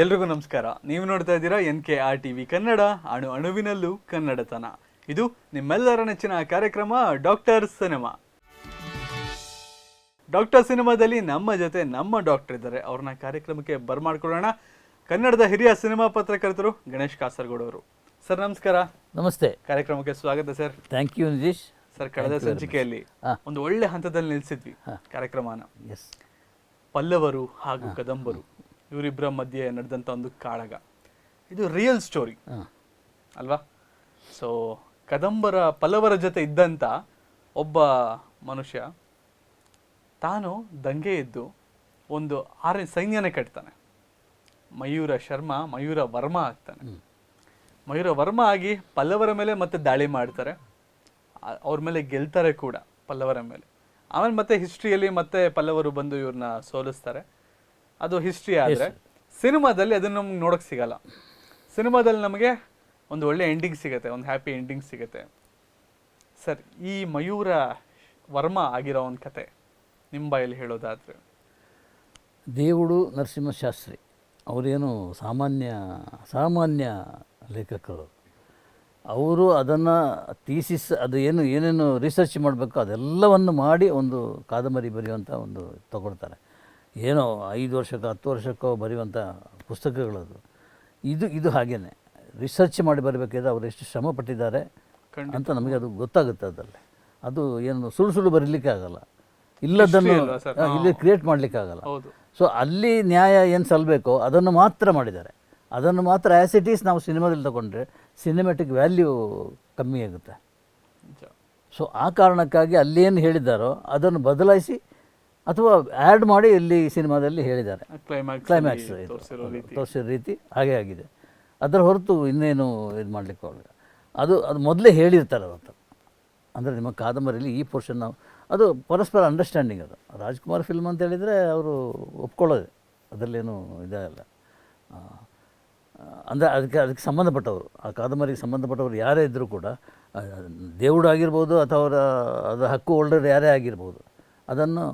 ಎಲ್ರಿಗೂ ನಮಸ್ಕಾರ. ನೀವು ನೋಡ್ತಾ ಇದ್ದೀರಾ N K R T V Kannada ಅಣು ಅಣುವಿನಲ್ಲೂ ಕನ್ನಡತನ. ಇದು ನಿಮ್ಮೆಲ್ಲರ ನೆಚ್ಚಿನ ಕಾರ್ಯಕ್ರಮ ಡಾಕ್ಟರ್ ಸಿನಿಮಾ. ಡಾಕ್ಟರ್ ಸಿನಿಮಾದಲ್ಲಿ ನಮ್ಮ ಜೊತೆ ನಮ್ಮ ಡಾಕ್ಟರ್ ಇದ್ದಾರೆ. ಅವ್ರನ್ನ ಕಾರ್ಯಕ್ರಮಕ್ಕೆ ಬರ್ಮಾಡ್ಕೊಳ್ಳೋಣ. ಕನ್ನಡದ ಹಿರಿಯ ಸಿನಿಮಾ ಪತ್ರಕರ್ತರು ಗಣೇಶ್ ಕಾಸರಗೋಡು ಅವರು ಸರ್ ನಮಸ್ಕಾರ. ನಮಸ್ತೆ. ಕಾರ್ಯಕ್ರಮಕ್ಕೆ ಸ್ವಾಗತ sir. Thank you Nijesh sir ಕಳೆದ ಸಂಚಿಕೆಯಲ್ಲಿ ಒಂದು ಒಳ್ಳೆ ಹಂತದಲ್ಲಿ ನಿಲ್ಸಿದ್ವಿ ಕಾರ್ಯಕ್ರಮನ. ಎಸ್ ಪಲ್ಲವರು ಹಾಗೂ ಕದಂಬರು. ಇವರಿಬ್ಬರ ಮಧ್ಯೆ ನಡೆದಂಥ ಒಂದು ಕಾಳಗ. ಇದು ರಿಯಲ್ ಸ್ಟೋರಿ ಅಲ್ವಾ? ಸೊ ಕದಂಬರ ಪಲ್ಲವರ ಜೊತೆ ಇದ್ದಂಥ ಒಬ್ಬ ಮನುಷ್ಯ ತಾನು ದಂಗೆ ಎದ್ದು ಒಂದು ಆರೆ ಸೈನ್ಯನೇ ಕಟ್ತಾನೆ ಮಯೂರ ಶರ್ಮಾ ಮಯೂರ ವರ್ಮ ಆಗ್ತಾನೆ. ಮಯೂರ ವರ್ಮ ಆಗಿ ಪಲ್ಲವರ ಮೇಲೆ ಮತ್ತೆ ದಾಳಿ ಮಾಡ್ತಾರೆ. ಅವ್ರ ಮೇಲೆ ಗೆಲ್ತಾರೆ ಕೂಡ ಪಲ್ಲವರ ಮೇಲೆ. ಆಮೇಲೆ ಮತ್ತೆ ಹಿಸ್ಟ್ರಿಯಲ್ಲಿ ಮತ್ತೆ ಪಲ್ಲವರು ಬಂದು ಇವ್ರನ್ನ ಸೋಲಿಸ್ತಾರೆ. ಅದು ಹಿಸ್ಟ್ರಿ ಆದರೆ ಸಿನಿಮಾದಲ್ಲಿ ಅದನ್ನು ನಮ್ಗೆ ನೋಡೋಕೆ ಸಿಗಲ್ಲ. ಸಿನಿಮಾದಲ್ಲಿ ನಮಗೆ ಒಂದು ಒಳ್ಳೆ ಎಂಡಿಂಗ್ ಸಿಗುತ್ತೆ ಒಂದು ಹ್ಯಾಪಿ ಎಂಡಿಂಗ್ ಸಿಗುತ್ತೆ. ಸರ್ ಈ ಮಯೂರ ವರ್ಮ ಆಗಿರೋ ಒಂದು ಕತೆ ನಿಮ್ಮ ಬಾಯಲ್ಲಿ ಹೇಳೋದಾದರೆ. ದೇವುಡು ನರಸಿಂಹಶಾಸ್ತ್ರಿ ಅವರೇನು ಸಾಮಾನ್ಯ ಸಾಮಾನ್ಯ ಲೇಖಕರು. ಅವರು ಅದನ್ನು ಥೀಸಿಸ್ ಅದು ಏನು ಏನೇನು ರಿಸರ್ಚ್ ಮಾಡಬೇಕು ಅದೆಲ್ಲವನ್ನು ಮಾಡಿ ಒಂದು ಕಾದಂಬರಿ ಬರೆಯುವಂಥ ಒಂದು ತಗೊಳ್ತಾರೆ. ಏನೋ ಐದು ವರ್ಷಕ್ಕೋ ಹತ್ತು ವರ್ಷಕ್ಕೋ ಬರೆಯುವಂಥ ಪುಸ್ತಕಗಳದು. ಇದು ಇದು ಹಾಗೇನೆ. ರಿಸರ್ಚ್ ಮಾಡಿ ಬರಬೇಕಾದ್ರೆ ಅವರು ಎಷ್ಟು ಶ್ರಮ ಪಟ್ಟಿದ್ದಾರೆ ಅಂತ ನಮಗೆ ಅದು ಗೊತ್ತಾಗುತ್ತೆ ಅದರಲ್ಲಿ. ಅದು ಏನು ಸುಳ್ಳು ಸುಳ್ಳು ಬರೀಲಿಕ್ಕೆ ಆಗಲ್ಲ. ಇಲ್ಲದನ್ನು ಇಲ್ಲಿ ಕ್ರಿಯೇಟ್ ಮಾಡಲಿಕ್ಕಾಗಲ್ಲ ಸೊ ಅಲ್ಲಿ ನ್ಯಾಯ ಏನು ಸಲ್ಲಬೇಕೋ ಅದನ್ನು ಮಾತ್ರ ಮಾಡಿದ್ದಾರೆ. ಅದನ್ನು ಮಾತ್ರ ಆ್ಯಸ್ ಇಟ್ ಈಸ್ ನಾವು ಸಿನಿಮಾದಲ್ಲಿ ತಗೊಂಡ್ರೆ ಸಿನಿಮ್ಯಾಟಿಕ್ ವ್ಯಾಲ್ಯೂ ಕಮ್ಮಿ ಆಗುತ್ತೆ. ಸೊ ಆ ಕಾರಣಕ್ಕಾಗಿ ಅಲ್ಲೇನು ಹೇಳಿದ್ದಾರೋ ಅದನ್ನು ಬದಲಾಯಿಸಿ ಅಥವಾ ಆ್ಯಡ್ ಮಾಡಿ ಇಲ್ಲಿ ಸಿನಿಮಾದಲ್ಲಿ ಹೇಳಿದ್ದಾರೆ. ಕ್ಲೈಮ್ಯಾಕ್ಸ್ ಕ್ಲೈಮ್ಯಾಕ್ಸ್ ತೋರಿಸಿರೋ ರೀತಿ. ಹಾಗೆ ಆಗಿದೆ. ಅದರ ಹೊರತು ಇನ್ನೇನು ಇದು ಮಾಡಲಿಕ್ಕೆ ಹೋಗಲ್ಲ. ಅದು ಅದು ಮೊದಲೇ ಹೇಳಿರ್ತಾರೆ ಅವತ್ತು ಅಂದರೆ ನಿಮ್ಮ ಕಾದಂಬರಿಯಲ್ಲಿ ಈ ಪೋರ್ಷನ್ ನಾವು ಅದು ಪರಸ್ಪರ ಅಂಡರ್ಸ್ಟ್ಯಾಂಡಿಂಗ್ ಅದು. ರಾಜ್ಕುಮಾರ್ ಫಿಲ್ಮ್ ಅಂತ ಹೇಳಿದರೆ ಅವರು ಒಪ್ಕೊಳ್ಳೋದೆ. ಅದರಲ್ಲೇನು ಇದಾಗಲ್ಲ ಅಂದರೆ ಅದಕ್ಕೆ ಅದಕ್ಕೆ ಸಂಬಂಧಪಟ್ಟವರು ಆ ಕಾದಂಬರಿಗೆ ಸಂಬಂಧಪಟ್ಟವರು ಯಾರೇ ಇದ್ದರೂ ಕೂಡ ಆ, ದೇವುಡು ಆಗಿರ್ಬೋದು ಅಥವಾ ಅವರ ಅದರ ಹಕ್ಕು ಹೋಲ್ಡರ್ ಯಾರೇ ಆಗಿರ್ಬೋದು ಅದನ್ನು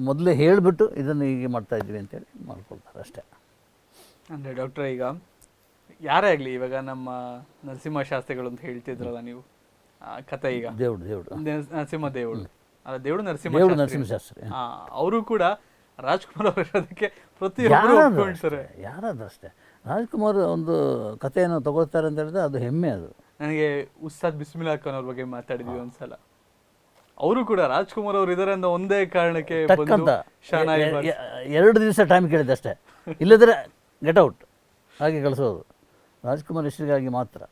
ಮೊದಲೇ ಹೇಳಿಬಿಟ್ಟು ಇದನ್ನು ಹೀಗೆ ಮಾಡ್ತಾ ಇದ್ವಿ ಅಂತೇಳಿ ಮಾಡ್ಕೊಳ್ತಾರೆ ಅಷ್ಟೇ. ಅಂದ್ರೆ ಡಾಕ್ಟರ್ ಈಗ ಯಾರೇ ಆಗಲಿ ಇವಾಗ ನಮ್ಮ ನರಸಿಂಹ ಶಾಸ್ತ್ರಿಗಳು ಅಂತ ಹೇಳ್ತಿದ್ರಲ್ಲ ನೀವು? ಆ ಕತೆ ಈಗ. ದೇವ್ರು ದೇವ್ರು. ನರಸಿಂಹ ದೇವಳು ಅಲ್ಲ ದೇವ್ರು ನರಸಿಂಹ ನರಸಿಂಹ ಶಾಸ್ತ್ರಿ. ಅವರು ಕೂಡ ರಾಜ್ಕುಮಾರ್ ಅವರು ಅದಕ್ಕೆ ಪ್ರತಿ ಯಾರಾದ್ರೂ ಅಷ್ಟೇ ಯಾರಾದ್ರೂ ಅಷ್ಟೇ. ರಾಜ್ಕುಮಾರ್ ಒಂದು ಕಥೆಯನ್ನು ತಗೋತಾರೆ ಅಂತ ಹೇಳಿದ್ರೆ ಅದು ಹೆಮ್ಮೆ ಅದು. ನನಗೆ ಉಸ್ತಾದ್ ಬಿಸ್ಮಿಲ್ಲಾ ಖಾನ್ ಅವ್ರ ಬಗ್ಗೆ ಮಾತಾಡಿದ್ವಿ ಒಂದ್ಸಲ. ಅವರು ಕೂಡ ರಾಜ್ಕುಮಾರ್ ಅವರು ಇದಾರೆ ಅನ್ನೋ ಒಂದೇ ಕಾರಣಕ್ಕೆ ಟಕ್ ಬಂದು ಅಂತ ಶಹನಾಯಿ ಎ- ಬಾರಿಸಿ- ಎ- ಎರಡು ದಿವಸ ಟೈಮ್ ಕೇಳಿದೆ ಅಷ್ಟೇ. ಇಲ್ಲದ್ರೆ ಗೆಟ್ ಔಟ್ ಹಾಗೆ ಕಳಿಸೋದು. ರಾಜ್ಕುಮಾರ್ ಹೆಸರಿಗಾಗಿ ಮಾತ್ರ.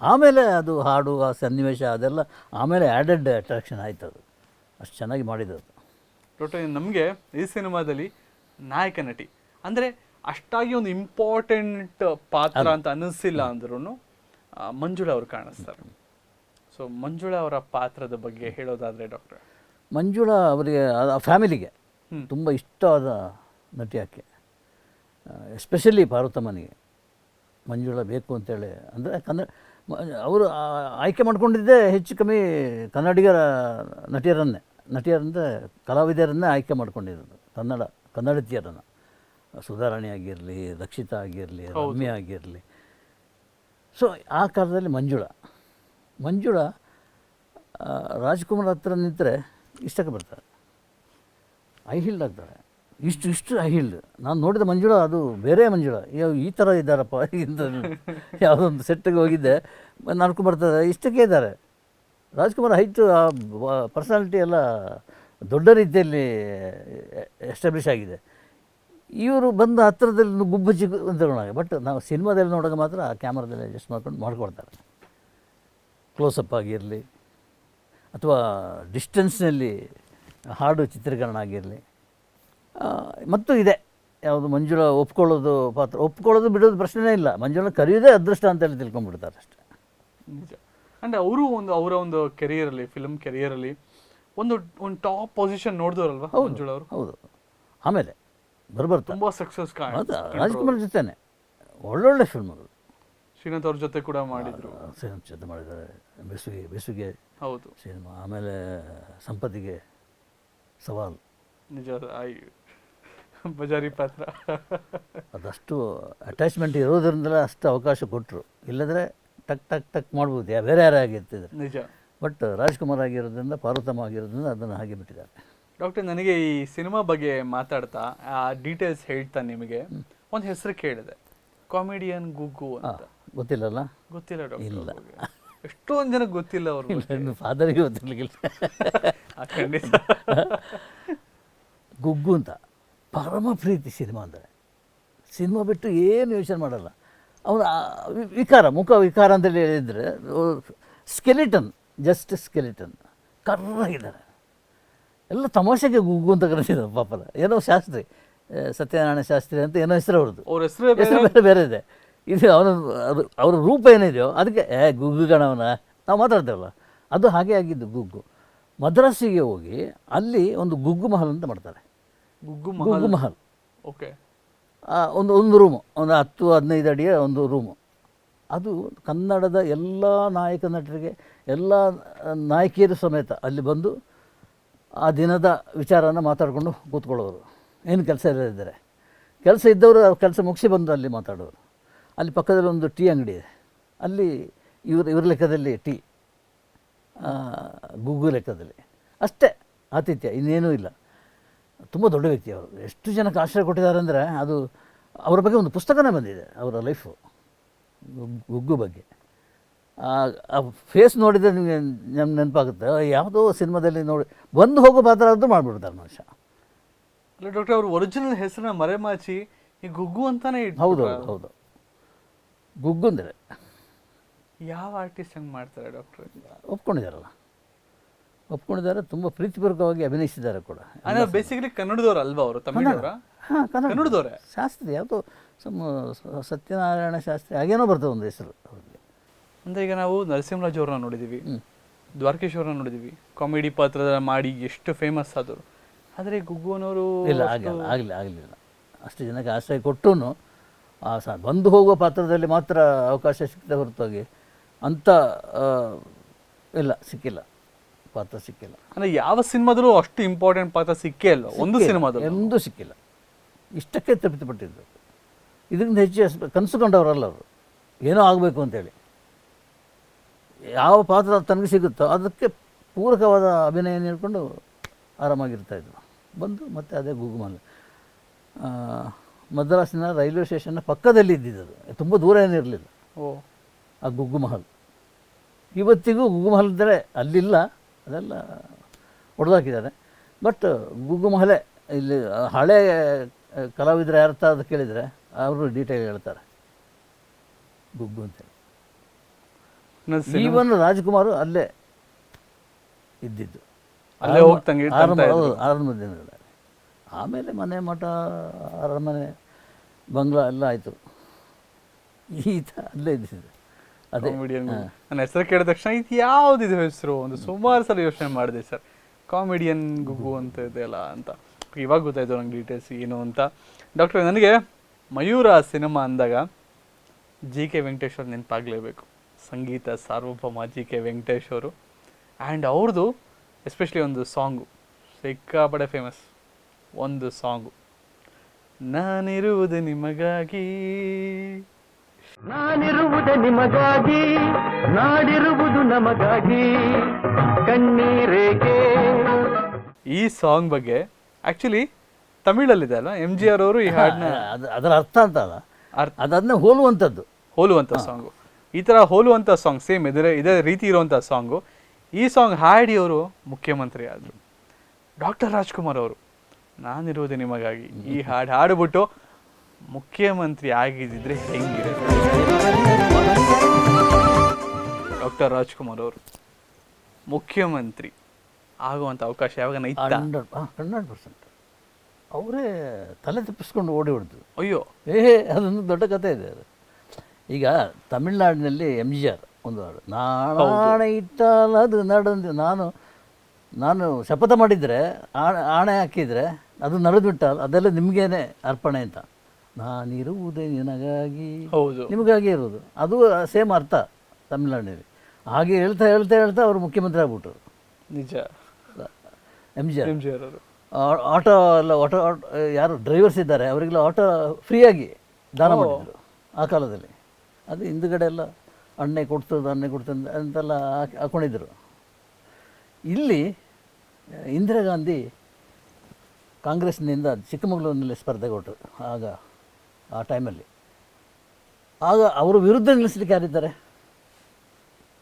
ಆಮೇಲೆ ಅದು ಹಾಡು ಆ ಸನ್ನಿವೇಶ ಅದೆಲ್ಲ ಆಮೇಲೆ ಆ್ಯಡೆಡ್ ಅಟ್ರಾಕ್ಷನ್ ಆಯ್ತು ಅದು. ಅಷ್ಟು ಚೆನ್ನಾಗಿ ಮಾಡಿದ್ದು ಟೋಟಲಿ ನಮಗೆ ಈ ಸಿನಿಮಾದಲ್ಲಿ ನಾಯಕ ನಟಿ. ಅಂದ್ರೆ ಅಷ್ಟಾಗಿ ಒಂದು ಇಂಪಾರ್ಟೆಂಟ್ ಪಾತ್ರ ಅಂತ ಅನ್ನಿಸಿಲ್ಲ ಅಂದ್ರೂ ಮಂಜುಳ ಅವರು ಕಾಣಿಸ್ತಾರೆ. ಸೊ ಮಂಜುಳಾ ಅವರ ಪಾತ್ರದ ಬಗ್ಗೆ ಹೇಳೋದಾದರೆ ಡಾಕ್ಟರ್? ಮಂಜುಳಾ ಅವರಿಗೆ ಆ ಫ್ಯಾಮಿಲಿಗೆ. ತುಂಬ ಇಷ್ಟವಾದ ನಟಿ ಆಕೆ. ಎಸ್ಪೆಷಲಿ ಪಾರ್ವತಮ್ಮನಿಗೆ ಮಂಜುಳಾ ಬೇಕು ಅಂತೇಳಿ. ಅಂದರೆ ಕನ್ನಡ ಅವರು ಆ- ಆಯ್ಕೆ ಮಾಡ್ಕೊಂಡಿದ್ದೇ ಹೆಚ್ಚು ಕಮ್ಮಿ ಕನ್ನಡಿಗರ ನಟಿಯರನ್ನೇ. ನಟಿಯರಂದರೆ ಕಲಾವಿದರನ್ನೇ ಆಯ್ಕೆ ಮಾಡ್ಕೊಂಡಿರೋದು. ಕನ್ನಡ ಕನ್ನಡತಿಯರನ್ನು ಸುಧಾರಾಣಿ ಆಗಿರಲಿ ರಕ್ಷಿತಾ ಆಗಿರಲಿ ರಮ್ಯ ಆಗಿರಲಿ. ಸೊ ಆ ಕಾಲದಲ್ಲಿ ಮಂಜುಳಾ ಮಂಜುಳಾ ರಾಜ್ಕುಮಾರ್ ಹತ್ರ ನಿಂತರೆ ಇಷ್ಟಕ್ಕೆ ಬರ್ತಾರೆ. ಐ ಹಿಲ್ಡ್ ಆಗ್ತಾರೆ. ಇಷ್ಟು ಇಷ್ಟು ಐ ಹಿಲ್ಡ್ ನಾನು ನೋಡಿದ ಮಂಜುಳ, ಅದು ಬೇರೆ ಮಂಜುಳ. ಈ ಥರ ಇದ್ದಾರಪ್ಪ ಯಾವುದೊಂದು ಸೆಟ್ಟಿಗೆ ಹೋಗಿದ್ದೆ. ನಡ್ಕೊಂಡು ಬರ್ತಾರೆ. ಇಷ್ಟಕ್ಕೆ ಇದ್ದಾರೆ. ರಾಜ್ಕುಮಾರ್ ಹೈಟು ಆ ಪರ್ಸನಾಲಿಟಿ ಎಲ್ಲ ದೊಡ್ಡ ರೀತಿಯಲ್ಲಿ ಎಸ್ಟಾಬ್ಲಿಷ್ ಆಗಿದೆ. ಇವರು ಬಂದ ಹತ್ತಿರದಲ್ಲಿ ಗುಬ್ಬಚ್ಚಿ ಅಂತ ಬಟ್ ನಾವು ಸಿನಿಮಾದಲ್ಲಿ ನೋಡೋಕೆ ಮಾತ್ರ ಆ ಕ್ಯಾಮ್ರಾದಲ್ಲಿ ಅಡ್ಜಸ್ಟ್ ಮಾಡ್ಕೊಂಡು ಮಾಡ್ಕೊಡ್ತಾರೆ ಕ್ಲೋಸಪ್ ಆಗಿರಲಿ ಅಥವಾ ಡಿಸ್ಟೆನ್ಸ್ನಲ್ಲಿ ಹಾಡು ಚಿತ್ರೀಕರಣ ಆಗಿರಲಿ ಮತ್ತು ಇದೆ. ಯಾವುದು ಮಂಜುಳ ಒಪ್ಕೊಳ್ಳೋದು ಪಾತ್ರ ಒಪ್ಕೊಳ್ಳೋದು ಬಿಡೋದು ಪ್ರಶ್ನೆನೇ ಇಲ್ಲ. ಮಂಜುಳ ಕರೆಯೋದೇ ಅದೃಷ್ಟ ಅಂತೇಳಿ ತಿಳ್ಕೊಂಡ್ಬಿಡ್ತಾರೆ ಅಷ್ಟೇ. ನಿಜ. ಅಂಡ್ ಅವರು ಒಂದು ಅವರ ಒಂದು ಕೆರಿಯರಲ್ಲಿ ಫಿಲ್ಮ್ ಕೆರಿಯರಲ್ಲಿ ಒಂದು ಒಂದು ಟಾಪ್ ಪೊಸಿಷನ್ ನೋಡಿದವರಲ್ವಾ ಮಂಜುಳ ಅವರು? ಹೌದು. ಆಮೇಲೆ ಬರ್ಬರ್ ತುಂಬ ಸಕ್ಸಸ್ ಕಾಣ ರಾಜ್ಕುಮಾರ್ ಜೊತೆನೆ ಒಳ್ಳೊಳ್ಳೆ ಫಿಲ್ಮ್ಗಳು ಶ್ರೀನಾಥ್ ಅವ್ರ ಜೊತೆ ಕೂಡ ಮಾಡಿದ್ರು. ಸಿನಿಮಾ ಜೊತೆ ಮಾಡಿದ್ದಾರೆ. ಬೆಸುಗೆ ಬೆಸುಗೆ ಹೌದು. ಸಿನಿಮಾ. ಆಮೇಲೆ ಸಂಪತ್ತಿಗೆ ಸವಾಲ್. ನಿಜ ಆಯ್ ಬಜಾರಿ ಪಾತ್ರ. ಅದಷ್ಟು ಅಟ್ಯಾಚ್ಮೆಂಟ್ ಇರೋದ್ರಿಂದಲೇ ಅಷ್ಟು ಅವಕಾಶ ಕೊಟ್ಟರು ಇಲ್ಲದ್ರೆ ಟಕ್ ಟಕ್ ಟಕ್ ಮಾಡ್ಬೋದು. ಬೇರೆ ಯಾರೇ ಆಗಿರ್ತಿದ್ರು ನಿಜ. ಬಟ್ ರಾಜ್ಕುಮಾರ್ ಆಗಿರೋದ್ರಿಂದ ಪಾರ್ವತಮ್ಮ ಆಗಿರೋದ್ರಿಂದ ಅದನ್ನು ಹಾಗೆ ಬಿಟ್ಟಿದ್ದಾರೆ. ಡಾಕ್ಟರ್ ನನಗೆ ಈ ಸಿನಿಮಾ ಬಗ್ಗೆ ಮಾತಾಡ್ತಾ ಆ ಡೀಟೇಲ್ಸ್ ಹೇಳ್ತಾ ನಿಮಗೆ. ಒಂದು ಹೆಸರು ಕೇಳಿದೆ. ಕಾಮಿಡಿಯನ್ ಗುಗ್ಗು ಅಂತ. ಗೊತ್ತಿಲ್ಲಲ್ಲ? ಗೊತ್ತಿಲ್ಲ ಇಲ್ಲ. ಡಾಕ್ಟರ್ ಎಷ್ಟೊಂದು ಜನಕ್ಕೆ ಗೊತ್ತಿಲ್ಲ ಅವ್ರು ನಿಮ್ಮ ಫಾದರಿಗೆ ಗೊತ್ತಿರಲಿಲ್ಲ ಆ, ಖಂಡಿತ. ಗುಗ್ಗು ಅಂತ. ಪರಮ ಪ್ರೀತಿ ಸಿನಿಮಾ ಅಂದರೆ ಸಿನಿಮಾ ಬಿಟ್ಟು ಏನು ಯೋಚನೆ ಮಾಡಲ್ಲ. ಅವನು ವಿಕಾರ ಮುಖ ವಿಕಾರ ಅಂತೇಳಿ ಹೇಳಿದರೆ ಸ್ಕೆಲಿಟನ್ ಜಸ್ಟ್ ಸ್ಕೆಲಿಟನ್ ಕರ್ರಾಗಿದ್ದಾರೆ. ಎಲ್ಲ ತಮಾಷೆಗೆ ಗುಗ್ಗು ಅಂತ ಕರೆಸಿದ್ದಾರೆ ಪಾಪದ ಏನೋ ಶಾಸ್ತ್ರಿ. ಸತ್ಯನಾರಾಯಣ ಶಾಸ್ತ್ರಿ ಅಂತ ಏನೋ ಹೆಸರು ಅವ್ರದ್ದು. ಅವ್ರ ಹೆಸರು ಹೆಸರು ಬೇರೆ ಬೇರೆ ಇದೆ. ಇದು ಅವನ ಅವ್ರ ರೂಪ ಏನಿದೆಯೋ ಅದಕ್ಕೆ ಏ ಗುಗ್ಗು ಗಣವನ ನಾವು ಮಾತಾಡ್ತೇವಲ್ಲ. ಅದು ಹಾಗೆ ಆಗಿದ್ದು ಗುಗ್ಗು. ಮದ್ರಾಸಿಗೆ ಹೋಗಿ ಅಲ್ಲಿ ಒಂದು ಗುಗ್ಗು ಮಹಲ್ ಅಂತ ಮಾಡ್ತಾರೆ. ಗುಗ್ಗು ಗುಗ್ಗು ಮಹಲ್? ಓಕೆ. ಒಂದು ಒಂದು ರೂಮು. ಒಂದು ಹತ್ತು ಹದಿನೈದು ಅಡಿಯ ಒಂದು ರೂಮು. ಅದು ಕನ್ನಡದ ಎಲ್ಲ ನಾಯಕ ನಟರಿಗೆ ಎಲ್ಲ ನಾಯಕಿಯರು ಸಮೇತ ಅಲ್ಲಿ ಬಂದು ಆ ದಿನದ ವಿಚಾರನ ಮಾತಾಡಿಕೊಂಡು ಕೂತ್ಕೊಳ್ಳೋರು. ಏನು ಕೆಲಸ ಇಲ್ಲದಿದ್ದರೆ ಕೆಲಸ ಇದ್ದವರು ಕೆಲಸ ಮುಗಿಸಿ ಬಂದು ಅಲ್ಲಿ ಮಾತಾಡೋರು. ಅಲ್ಲಿ ಪಕ್ಕದಲ್ಲಿ ಒಂದು ಟೀ ಅಂಗಡಿ ಇದೆ. ಅಲ್ಲಿ ಇವ್ರ ಇವ್ರ ಲೆಕ್ಕದಲ್ಲಿ ಟೀ ಗುಗ್ಗು ಲೆಕ್ಕದಲ್ಲಿ. ಅಷ್ಟೇ ಆತಿಥ್ಯ, ಇನ್ನೇನೂ ಇಲ್ಲ. ತುಂಬ ದೊಡ್ಡ ವ್ಯಕ್ತಿ ಅವರು. ಎಷ್ಟು ಜನಕ್ಕೆ ಆಶ್ರಯ ಕೊಟ್ಟಿದ್ದಾರೆ ಅಂದರೆ ಅದು ಅವರ ಬಗ್ಗೆ ಒಂದು ಪುಸ್ತಕನೇ ಬಂದಿದೆ ಅವರ ಲೈಫು ಗುಗ್ಗು ಬಗ್ಗೆ. ಆ ಫೇಸ್ ನೋಡಿದರೆ ನಿಮಗೆ ನಮ್ಮ ನೆನಪಾಗುತ್ತೆ. ಯಾವುದೋ ಸಿನಿಮಾದಲ್ಲಿ ನೋಡಿ, ಬಂದು ಹೋಗೋ ಪಾತ್ರ ಆದರೂ ಮಾಡಿಬಿಡ್ತಾರೆ ಮನುಷ್ಯ. ಅಲ್ಲ ಡಾಕ್ಟರ್ ಅವ್ರ ಒರಿಜಿನಲ್ ಹೆಸರನ್ನ ಮರೆಮಾಚಿ ಈ ಗುಗ್ಗು ಅಂತಾನೆ ಹೌದು ಇಟ್ಬಿಟ್ರಾ? ಹೌದು ಹೌದು ಗುಗ್ಗು ಅಂದರೆ? ಯಾವ ಆರ್ಟಿಸ್ಟ್ ಹಂಗೆ ಮಾಡ್ತಾರೆ ಡಾಕ್ಟರ್ ಒಪ್ಕೊಂಡಿದ್ದಾರಲ್ಲ. ಒಪ್ಕೊಂಡಿದ್ದಾರೆ ತುಂಬ ಪ್ರೀತಿಪೂರ್ವಕವಾಗಿ ಅಭಿನಯಿಸಿದ್ದಾರೆ ಕೂಡ. ಅಂದ್ರೆ ಬೇಸಿಕಲಿ ಕನ್ನಡದವ್ರು ಅಲ್ವಾ ಅವರು ತಮಿಳವರ ಹಾಂ ಕನ್ನಡ. ಕನ್ನಡದವ್ರೆ? ಶಾಸ್ತ್ರಿ ಯಾವುದು ಸಮ ಸ- ಸತ್ಯನಾರಾಯಣ ಶಾಸ್ತ್ರಿ ಹಾಗೇನೋ ಬರ್ತದೆ ಒಂದು ಹೆಸರು ಅವ್ರಿಗೆ. ಅಂದ್ರೆ ಈಗ ನಾವು ನರಸಿಂಹರಾಜ್ ಅವ್ರನ್ನ ನೋಡಿದೀವಿ ದ್ವಾರಕೇಶ್ ದ್ವಾರಕೀಶ್ ಅವ್ರನ್ನ ನೋಡಿದೀವಿ. ಕಾಮಿಡಿ ಪಾತ್ರ ಮಾಡಿ ಎಷ್ಟು ಫೇಮಸ್ ಆದರು ಆದ್ರೆ ಗುಗ್ಗುನವರು ಇಲ್ಲ ಆಗಲ್ಲ ಆಗಲಿಲ್ಲ ಆಗಲಿಲ್ಲ ಅಷ್ಟು ಜನಕ್ಕೆ ಆಶ್ರಯ ಕೊಟ್ಟೂ ಆ ಸ ಬಂದು ಹೋಗುವ ಪಾತ್ರದಲ್ಲಿ ಮಾತ್ರ ಅವಕಾಶ ಸಿಕ್ಕಿದೆ ಹೊರತಾಗಿ ಅಂಥ ಆ, ಇಲ್ಲ ಸಿಕ್ಕಿಲ್ಲ. ಪಾತ್ರ ಸಿಕ್ಕಿಲ್ಲ. ಅಂದರೆ ಯಾವ ಸಿನಿಮಾದಲ್ಲೂ ಅಷ್ಟು ಇಂಪಾರ್ಟೆಂಟ್ ಪಾತ್ರ ಸಿಕ್ಕೇ ಇಲ್ಲ. ಒಂದು. ಸಿನಿಮಾದಲ್ಲಿ. ಎಂದೂ ಸಿಕ್ಕಿಲ್ಲ. ಇಷ್ಟಕ್ಕೆ ತೃಪ್ತಿಪಟ್ಟಿದ್ದು. ಇದರಿಂದ ಹೆಚ್ಚು ಕನಸು ಕಂಡವರಲ್ಲ ಅವರು. ಏನೋ ಆಗಬೇಕು ಅಂತೇಳಿ. ಯಾವ ಪಾತ್ರ ತನಗೆ ಸಿಗುತ್ತೋ ಅದಕ್ಕೆ ಪೂರಕವಾದ ಅಭಿನಯ ನೀಡಿಕೊಂಡು ಆರಾಮಾಗಿರ್ತಾಯಿದ್ರು ಬಂದು ಮತ್ತೆ ಅದೇ ಗುಗುಮಲ್ ಮದ್ರಾಸಿನ ರೈಲ್ವೆ ಸ್ಟೇಷನ್ನ ಪಕ್ಕದಲ್ಲಿ ಇದ್ದಿದ್ದು ಅದು. ತುಂಬ ದೂರ ಏನಿರಲಿಲ್ಲ ಓ. ಆ ಗುಗ್ಗು ಮಹಲ್. ಇವತ್ತಿಗೂ ಗುಗ್ಗು ಮಹಲ್ ಇದ್ದರೆ ಅಲ್ಲಿಲ್ಲ. ಅದೆಲ್ಲ ಹೊಡೆದಾಕಿದ್ದಾರೆ ಬಟ್ ಗುಗ್ಗು ಮಹಲೆ ಇಲ್ಲಿ ಹಳೆ ಕಲಾವಿದರು ಯಾರತ್ತ ಅದು ಕೇಳಿದರೆ ಅವರು ಡೀಟೇಲ್ ಹೇಳ್ತಾರೆ. ಗುಗ್ಗು ಅಂತೇಳಿ ಹೇಳಿ. ಸಿನಿಮಾ- ಈವನ್ ರಾಜ್ಕುಮಾರ್ ಅಲ್ಲೇ ಇದ್ದಿದ್ದು. ಅಲ್ಲೇ ಹೋಗ್ತಂಗೆ ಇದ್ರು. ದಿನಗಳಲ್ಲಿ ಆಮೇಲೆ ಮನೆ ಮಠ ಅರಮನೆ ಬಂಗ್ಲಾ ಎಲ್ಲ ಆಯಿತು. ಈತ ಅಲ್ಲೇ ಇದ್ದಿದ್ದೆ. ಅದೇ ನನ್ನ ಹೆಸರು ಕೇಳಿದ ತಕ್ಷಣ ಇದು ಯಾವುದಿದೆ ಹೆಸರು? ಒಂದು ಸುಮಾರು ಸಲ ಯೋಚನೆ ಮಾಡಿದೆ ಸರ್ ಕಾಮಿಡಿಯನ್ ಗುಗು ಅಂತ ಇದೆಯಲ್ಲ ಅಂತ. ಇವಾಗ ಗೊತ್ತಾಯ್ತು ನಂಗೆ ಡೀಟೇಲ್ಸ್ ಏನು ಅಂತ. ಡಾಕ್ಟರ್ ನನಗೆ ಮಯೂರ ಸಿನಿಮಾ ಅಂದಾಗ ಜಿ ಕೆ ವೆಂಕಟೇಶ್ ಅವ್ರು ನೆನಪಾಗಲೇಬೇಕು. ಸಂಗೀತ ಸಾರ್ವಭೌಮ ಜಿ ಕೆ ವೆಂಕಟೇಶ್ ಅವರು. ಆ್ಯಂಡ್ ಅವ್ರದ್ದು ಎಸ್ಪೆಷಲಿ ಒಂದು ಸಾಂಗು ಸಿಕ್ಕಾಪಡೆ ಫೇಮಸ್ ಒಂದು ಸಾಂಗು. ನಾನಿರುವುದು ನಿಮಗಾಗಿ. ನಾನಿರುವುದು ನಿಮಗಾಗಿ ನಾಡಿರುವುದು ನಮಗಾಗಿ ಕಣ್ಣೀರೇಕೆ? ಈ ಸಾಂಗ್ ಬಗ್ಗೆ ಆಕ್ಚುಲಿ ತಮಿಳಲ್ಲಿದೆ ಅಲ್ಲ ಎಂ ಜಿ ಆರ್ ಅವರು ಈ ಹಾಡನ್ನ ಅದು ಅದರ ಅರ್ಥ ಅಂತ ಅಲ್ಲ. ಅರ್ಥ. ಅದನ್ನೇ ಹೋಲುವಂಥದ್ದು. ಹೋಲುವಂಥ ಸಾಂಗು. ಈ ಥರ ಹೋಲುವಂಥ ಸಾಂಗ್ ಸೇಮ್ ಇದರ ಇದೇ ರೀತಿ ಇರುವಂಥ ಸಾಂಗು. ಈ ಸಾಂಗ್ ಹಾಡಿ ಅವರು ಮುಖ್ಯಮಂತ್ರಿ ಆದರು ಡಾಕ್ಟರ್ ರಾಜ್ಕುಮಾರ್ ಅವರು ನಾನಿರುವುದು ನಿಮಗಾಗಿ. ಈ ಹಾಡು ಹಾಡಿಬಿಟ್ಟು ಮುಖ್ಯಮಂತ್ರಿ ಆಗಿದ್ದಿದ್ರೆ ಹೆಂಗಿದೆ ಡಾಕ್ಟರ್ ರಾಜ್ಕುಮಾರ್ ಅವರು ಮುಖ್ಯಮಂತ್ರಿ ಆಗುವಂಥ ಅವಕಾಶ ಯಾವಾಗ ಹಂಡ್ರೆಡ್ ಹಂಡ್ರೆಡ್ ಪರ್ಸೆಂಟ್. ಅವರೇ ತಲೆ ತಪ್ಪಿಸ್ಕೊಂಡು ಓಡಿ ಹೊಡೆದು. ಅಯ್ಯೋ. ಏ ಅದೊಂದು ದೊಡ್ಡ ಕಥೆ ಇದೆ ಅದು. ಈಗ ತಮಿಳ್ನಾಡಿನಲ್ಲಿ ಎಂ ಜಿ ಆರ್ ಒಂದು ಹಾಡು ಆಣೆ ಇಟ್ಟಲ್ಲ ಅದು ನಡೆದು. ನಾನು ನಾನು ಶಪಥ ಮಾಡಿದರೆ ಆಣೆ ಆಣೆ ಹಾಕಿದರೆ ಅದು ನಡೆದು ಬಿಟ್ಟಲ್ಲ ಅದೆಲ್ಲ ನಿಮಗೇನೆ ಅರ್ಪಣೆ ಅಂತ. ನಾನಿರುವುದೇ ನಿನಗಾಗಿ. ಹೌದು. ನಿಮಗಾಗಿ ಇರೋದು ಅದು ಸೇಮ್ ಅರ್ಥ ತಮಿಳ್ನಾಡಿನಲ್ಲಿ. ಹಾಗೆ ಹೇಳ್ತಾ ಹೇಳ್ತಾ ಹೇಳ್ತಾ ಅವರು ಮುಖ್ಯಮಂತ್ರಿ ಆಗ್ಬಿಟ್ರು. ನಿಜ. M G R. M G ಅವರು ಆಟೋ ಎಲ್ಲ ಆಟೋ ಯಾರು ಡ್ರೈವರ್ಸ್ ಇದ್ದಾರೆ. ಅವರಿಗೆಲ್ಲ ಆಟೋ ಫ್ರೀಯಾಗಿ ದಾನ ಮಾಡಿದರು ಆ ಕಾಲದಲ್ಲಿ. ಅದು ಹಿಂದುಗಡೆ ಎಲ್ಲ ಅಣ್ಣೆ ಕೊಡ್ತದೆ ಅಣ್ಣೆ ಕೊಡ್ತದೆ ಅಂತ- ಅಂತೆಲ್ಲ ಹಾಕೊಂಡಿದ್ದರು ಇಲ್ಲಿ ಇಂದಿರಾ ಗಾಂಧಿ ಕಾಂಗ್ರೆಸ್ನಿಂದ ಚಿಕ್ಕಮಗಳೂರಿನಲ್ಲಿ ಸ್ಪರ್ಧೆ ಕೊಟ್ಟರು ಆಗ ಆ ಟೈಮಲ್ಲಿ. ಆಗ ಅವರ ವಿರುದ್ಧ ನಿಲ್ಲಿಸಲಿಕ್ಕೆ ಯಾರಿದ್ದಾರೆ?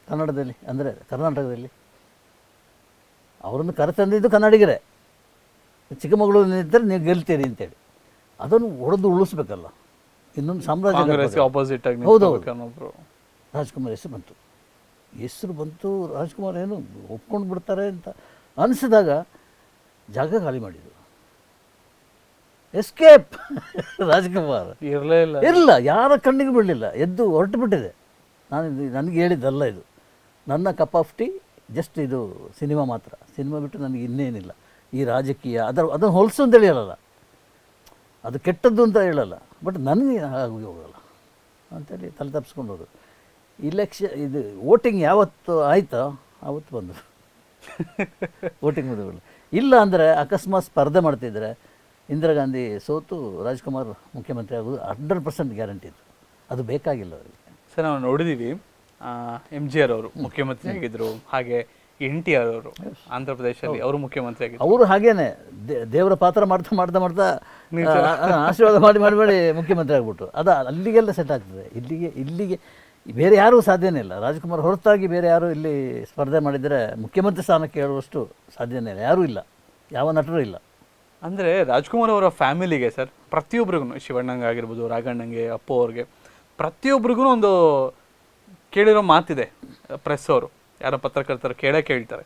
ಕನ್ನಡದಲ್ಲಿ ಅಂದರೆ ಕರ್ನಾಟಕದಲ್ಲಿ. ಅವರನ್ನು ಕರೆತಂದಿದ್ದು ಕನ್ನಡಿಗರೇ. ಚಿಕ್ಕಮಗಳೂರಿನಿದ್ದರೆ ನೀವು ಗೆಲ್ತೀರಿ ಅಂತೇಳಿ. ಅದನ್ನು ಹೊಡೆದು ಉಳಿಸ್ಬೇಕಲ್ಲ ಇನ್ನೊಂದು ಸಾಮ್ರಾಜ್ಯ ಹೌದೌದು. ಆಪೋಸಿಟ್ ಆಗಿ ಹೌದು, ನಿಂತ್ಕೋಬೇಕು ಅನ್ನೋಬ್ರು ರಾಜ್ಕುಮಾರ್ ಹೆಸರು ಬಂತು. ಹೆಸರು ಬಂತು ರಾಜ್ಕುಮಾರ್ ಏನು ಒಪ್ಕೊಂಡು ಬಿಡ್ತಾರೆ ಅಂತ ಅನಿಸಿದಾಗ ಜಾಗ ಖಾಲಿ ಮಾಡಿದರು. ಎಸ್ಕೇಪ್ ರಾಜ್ಕುಮಾರ್. ಇರಲೇ ಇಲ್ಲ. ಇಲ್ಲ ಯಾರ ಕಣ್ಣಿಗೆ ಬಿಡಲಿಲ್ಲ ಎದ್ದು ಹೊರಟು ಬಿಟ್ಟಿದೆ. ನಾನು ನನಗೆ ಹೇಳಿದ್ದಲ್ಲ ಇದು. ನನ್ನ ಕಪ್ ಆಫ್ ಟೀ ಜಸ್ಟ್ ಇದು ಸಿನಿಮಾ ಮಾತ್ರ. ಸಿನಿಮಾ ಬಿಟ್ಟು ನನಗೆ ಇನ್ನೇನಿಲ್ಲ. ಈ ರಾಜಕೀಯ ಅದರ ಅದನ್ನು ಹೊಲಸು ಅಂತೇಳಿ ಹೇಳಲ್ಲ ಅದು ಕೆಟ್ಟದ್ದು ಅಂತ ಹೇಳಲ್ಲ. ಬಟ್ ನನಗೆ ಆಗಿ ಹೋಗಲ್ಲ. ಅಂತೇಳಿ ತಲೆ ತಪ್ಪಿಸ್ಕೊಂಡು ಹೋದ್ರು ಇಲೆಕ್ಷನ್ ಇದು ವೋಟಿಂಗ್ ಯಾವತ್ತು ಆಯಿತೋ ಆವತ್ತು ಬಂದರು ವೋಟಿಂಗ್ ಮುಗಿದು ಇಲ್ಲ ಅಂದರೆ ಅಕಸ್ಮಾತ್ ಸ್ಪರ್ಧೆ ಮಾಡ್ತಿದ್ರೆ ಇಂದಿರಾ ಗಾಂಧಿ ಸೋತು ರಾಜ್ಕುಮಾರ್ ಮುಖ್ಯಮಂತ್ರಿ ಆಗೋದು ಹಂಡ್ರೆಡ್ ಪರ್ಸೆಂಟ್ ಗ್ಯಾರಂಟಿ ಇತ್ತು. ಅದು ಬೇಕಾಗಿಲ್ಲ ಅವರಿಗೆ. ಸರ್ ನಾವು ನೋಡಿದ್ದೀವಿ ಎಂ ಜಿ ಆರ್ ಅವರು ಮುಖ್ಯಮಂತ್ರಿ ಆಗಿದ್ರು ಹಾಗೆ ಎನ್ ಟಿ ಆರ್ ಅವರು ಆಂಧ್ರ ಪ್ರದೇಶದಲ್ಲಿ ಅವರು ಮುಖ್ಯಮಂತ್ರಿ ಆಗಿದ್ದರು ಅವರು ಹಾಗೇನೆ ದೇ- ದೇವರ ಪಾತ್ರ ಮಾಡ್ತಾ ಮಾಡ್ತಾ ಮಾಡ್ತಾ ಆಶೀರ್ವಾದ ಮಾಡಿ ಮಾಡಿ ಮಾಡಿ ಮುಖ್ಯಮಂತ್ರಿ ಆಗ್ಬಿಟ್ಟು ಅದು ಅಲ್ಲಿಗೆಲ್ಲ ಸೆಟ್ ಆಗ್ತದೆ. ಇಲ್ಲಿಗೆ ಇಲ್ಲಿಗೆ ಬೇರೆ ಯಾರೂ ಸಾಧ್ಯನೇ ಇಲ್ಲ. ರಾಜ್ಕುಮಾರ್ ಹೊರತಾಗಿ ಬೇರೆ ಯಾರು ಇಲ್ಲಿ ಸ್ಪರ್ಧೆ ಮಾಡಿದರೆ ಮುಖ್ಯಮಂತ್ರಿ ಸ್ಥಾನಕ್ಕೆ ಹೇಳುವಷ್ಟು ಸಾಧ್ಯನೇ ಇಲ್ಲ. ಯಾರೂ ಇಲ್ಲ. ಯಾವ ನಟರು ಇಲ್ಲ. ಅಂದರೆ ರಾಜ್ಕುಮಾರ್ ಅವರ ಫ್ಯಾಮಿಲಿಗೆ ಸರ್ ಪ್ರತಿಯೊಬ್ಬರಿಗೂ ಶಿವಣ್ಣಂಗೆ ಆಗಿರ್ಬೋದು ರಾಘಣ್ಣಂಗೆ ಅಪ್ಪು ಅವ್ರಿಗೆ ಪ್ರತಿಯೊಬ್ಬರಿಗೂ ಒಂದು ಕೇಳಿರೋ ಮಾತಿದೆ ಪ್ರೆಸ್ ಅವರು. ಯಾರೋ ಪತ್ರಕರ್ತರು ಕೇಳೇ ಕೇಳ್ತಾರೆ.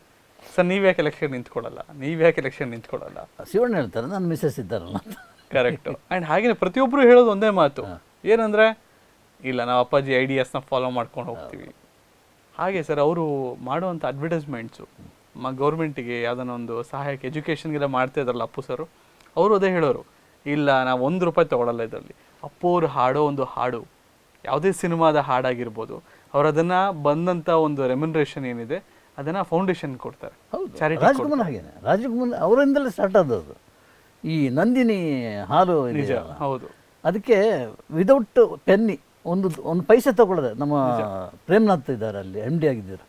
ಸರ್ ನೀವು ಯಾಕೆ ಎಲೆಕ್ಷನ್ ನಿಂತ್ಕೊಳ್ಳಲ್ಲ? ನೀವು ಯಾಕೆ ಎಲೆಕ್ಷನ್ ನಿಂತ್ಕೊಳ್ಳಲ್ಲ? ಶಿವಣ್ಣ ಹೇಳ್ತಾರೆ ನನ್ನ ಮಿಸ್ಸಸ್ ಇದ್ದಾರಲ್ಲ ಕರೆಕ್ಟು ಕರೆಕ್ಟ್ ಆ್ಯಂಡ್ ಹಾಗೆಯೇ ಪ್ರತಿಯೊಬ್ಬರು ಹೇಳೋದು ಒಂದೇ ಮಾತು. ಏನಂದ್ರೆ ಇಲ್ಲ ನಾವು ಅಪ್ಪಾಜಿ ಐಡಿಯಾಸ್ನ ಫಾಲೋ ಮಾಡ್ಕೊಂಡು ಹೋಗ್ತೀವಿ. ಹಾಗೆ ಸರ್ ಅವರು ಮಾಡುವಂಥ ಅಡ್ವರ್ಟೈಸ್ಮೆಂಟ್ಸು ಮ ಗೌರ್ಮೆಂಟಿಗೆ ಯಾವುದನ್ನ ಒಂದು ಸಹಾಯಕ್ಕೆ ಎಜುಕೇಷನ್ಗೆಲ್ಲ ಮಾಡ್ತಾ ಇದ್ರಲ್ಲ ಅಪ್ಪು ಸರು ಅವರು ಅದೇ ಹೇಳೋರು. ಇಲ್ಲ ನಾವು ಒಂದು ರೂಪಾಯಿ ತಗೊಳ್ಳಲ್ಲ ಇದರಲ್ಲಿ. ಅಪ್ಪು ಅವರು ಹಾಡೋ ಒಂದು ಹಾಡು ಯಾವುದೇ ಸಿನಿಮಾದ ಹಾಡಾಗಿರ್ಬೋದು ಅವ್ರು ಅದನ್ನ ಬಂದಂಥ ಒಂದು ರೆಮ್ಯುನರೇಷನ್ ಏನಿದೆ ಅದನ್ನ ಫೌಂಡೇಶನ್ ಕೊಡ್ತಾರೆ. ರಾಜ್ಕುಮಾರ್ ಹಾಗೇನೆ. ರಾಜ್ಕುಮಾರ್ ಅವರಿಂದಲೇ ಸ್ಟಾರ್ಟ್ ಆದದ್ದು. ಈ ನಂದಿನಿ ಹಾಲು ನಿಜ ಹೌದು. ಅದಕ್ಕೆ ವಿದೌಟ್ ಪೆನ್ನಿ ಒಂದು ಒಂದು ಪೈಸೆ ತಗೊಳ್ಳದೆ ನಮ್ಮ ಪ್ರೇಮ್ನಾಥ್ ಇದ್ದಾರೆ ಅಲ್ಲಿ ಎಂ ಡಿ ಆಗಿದ್ದರು.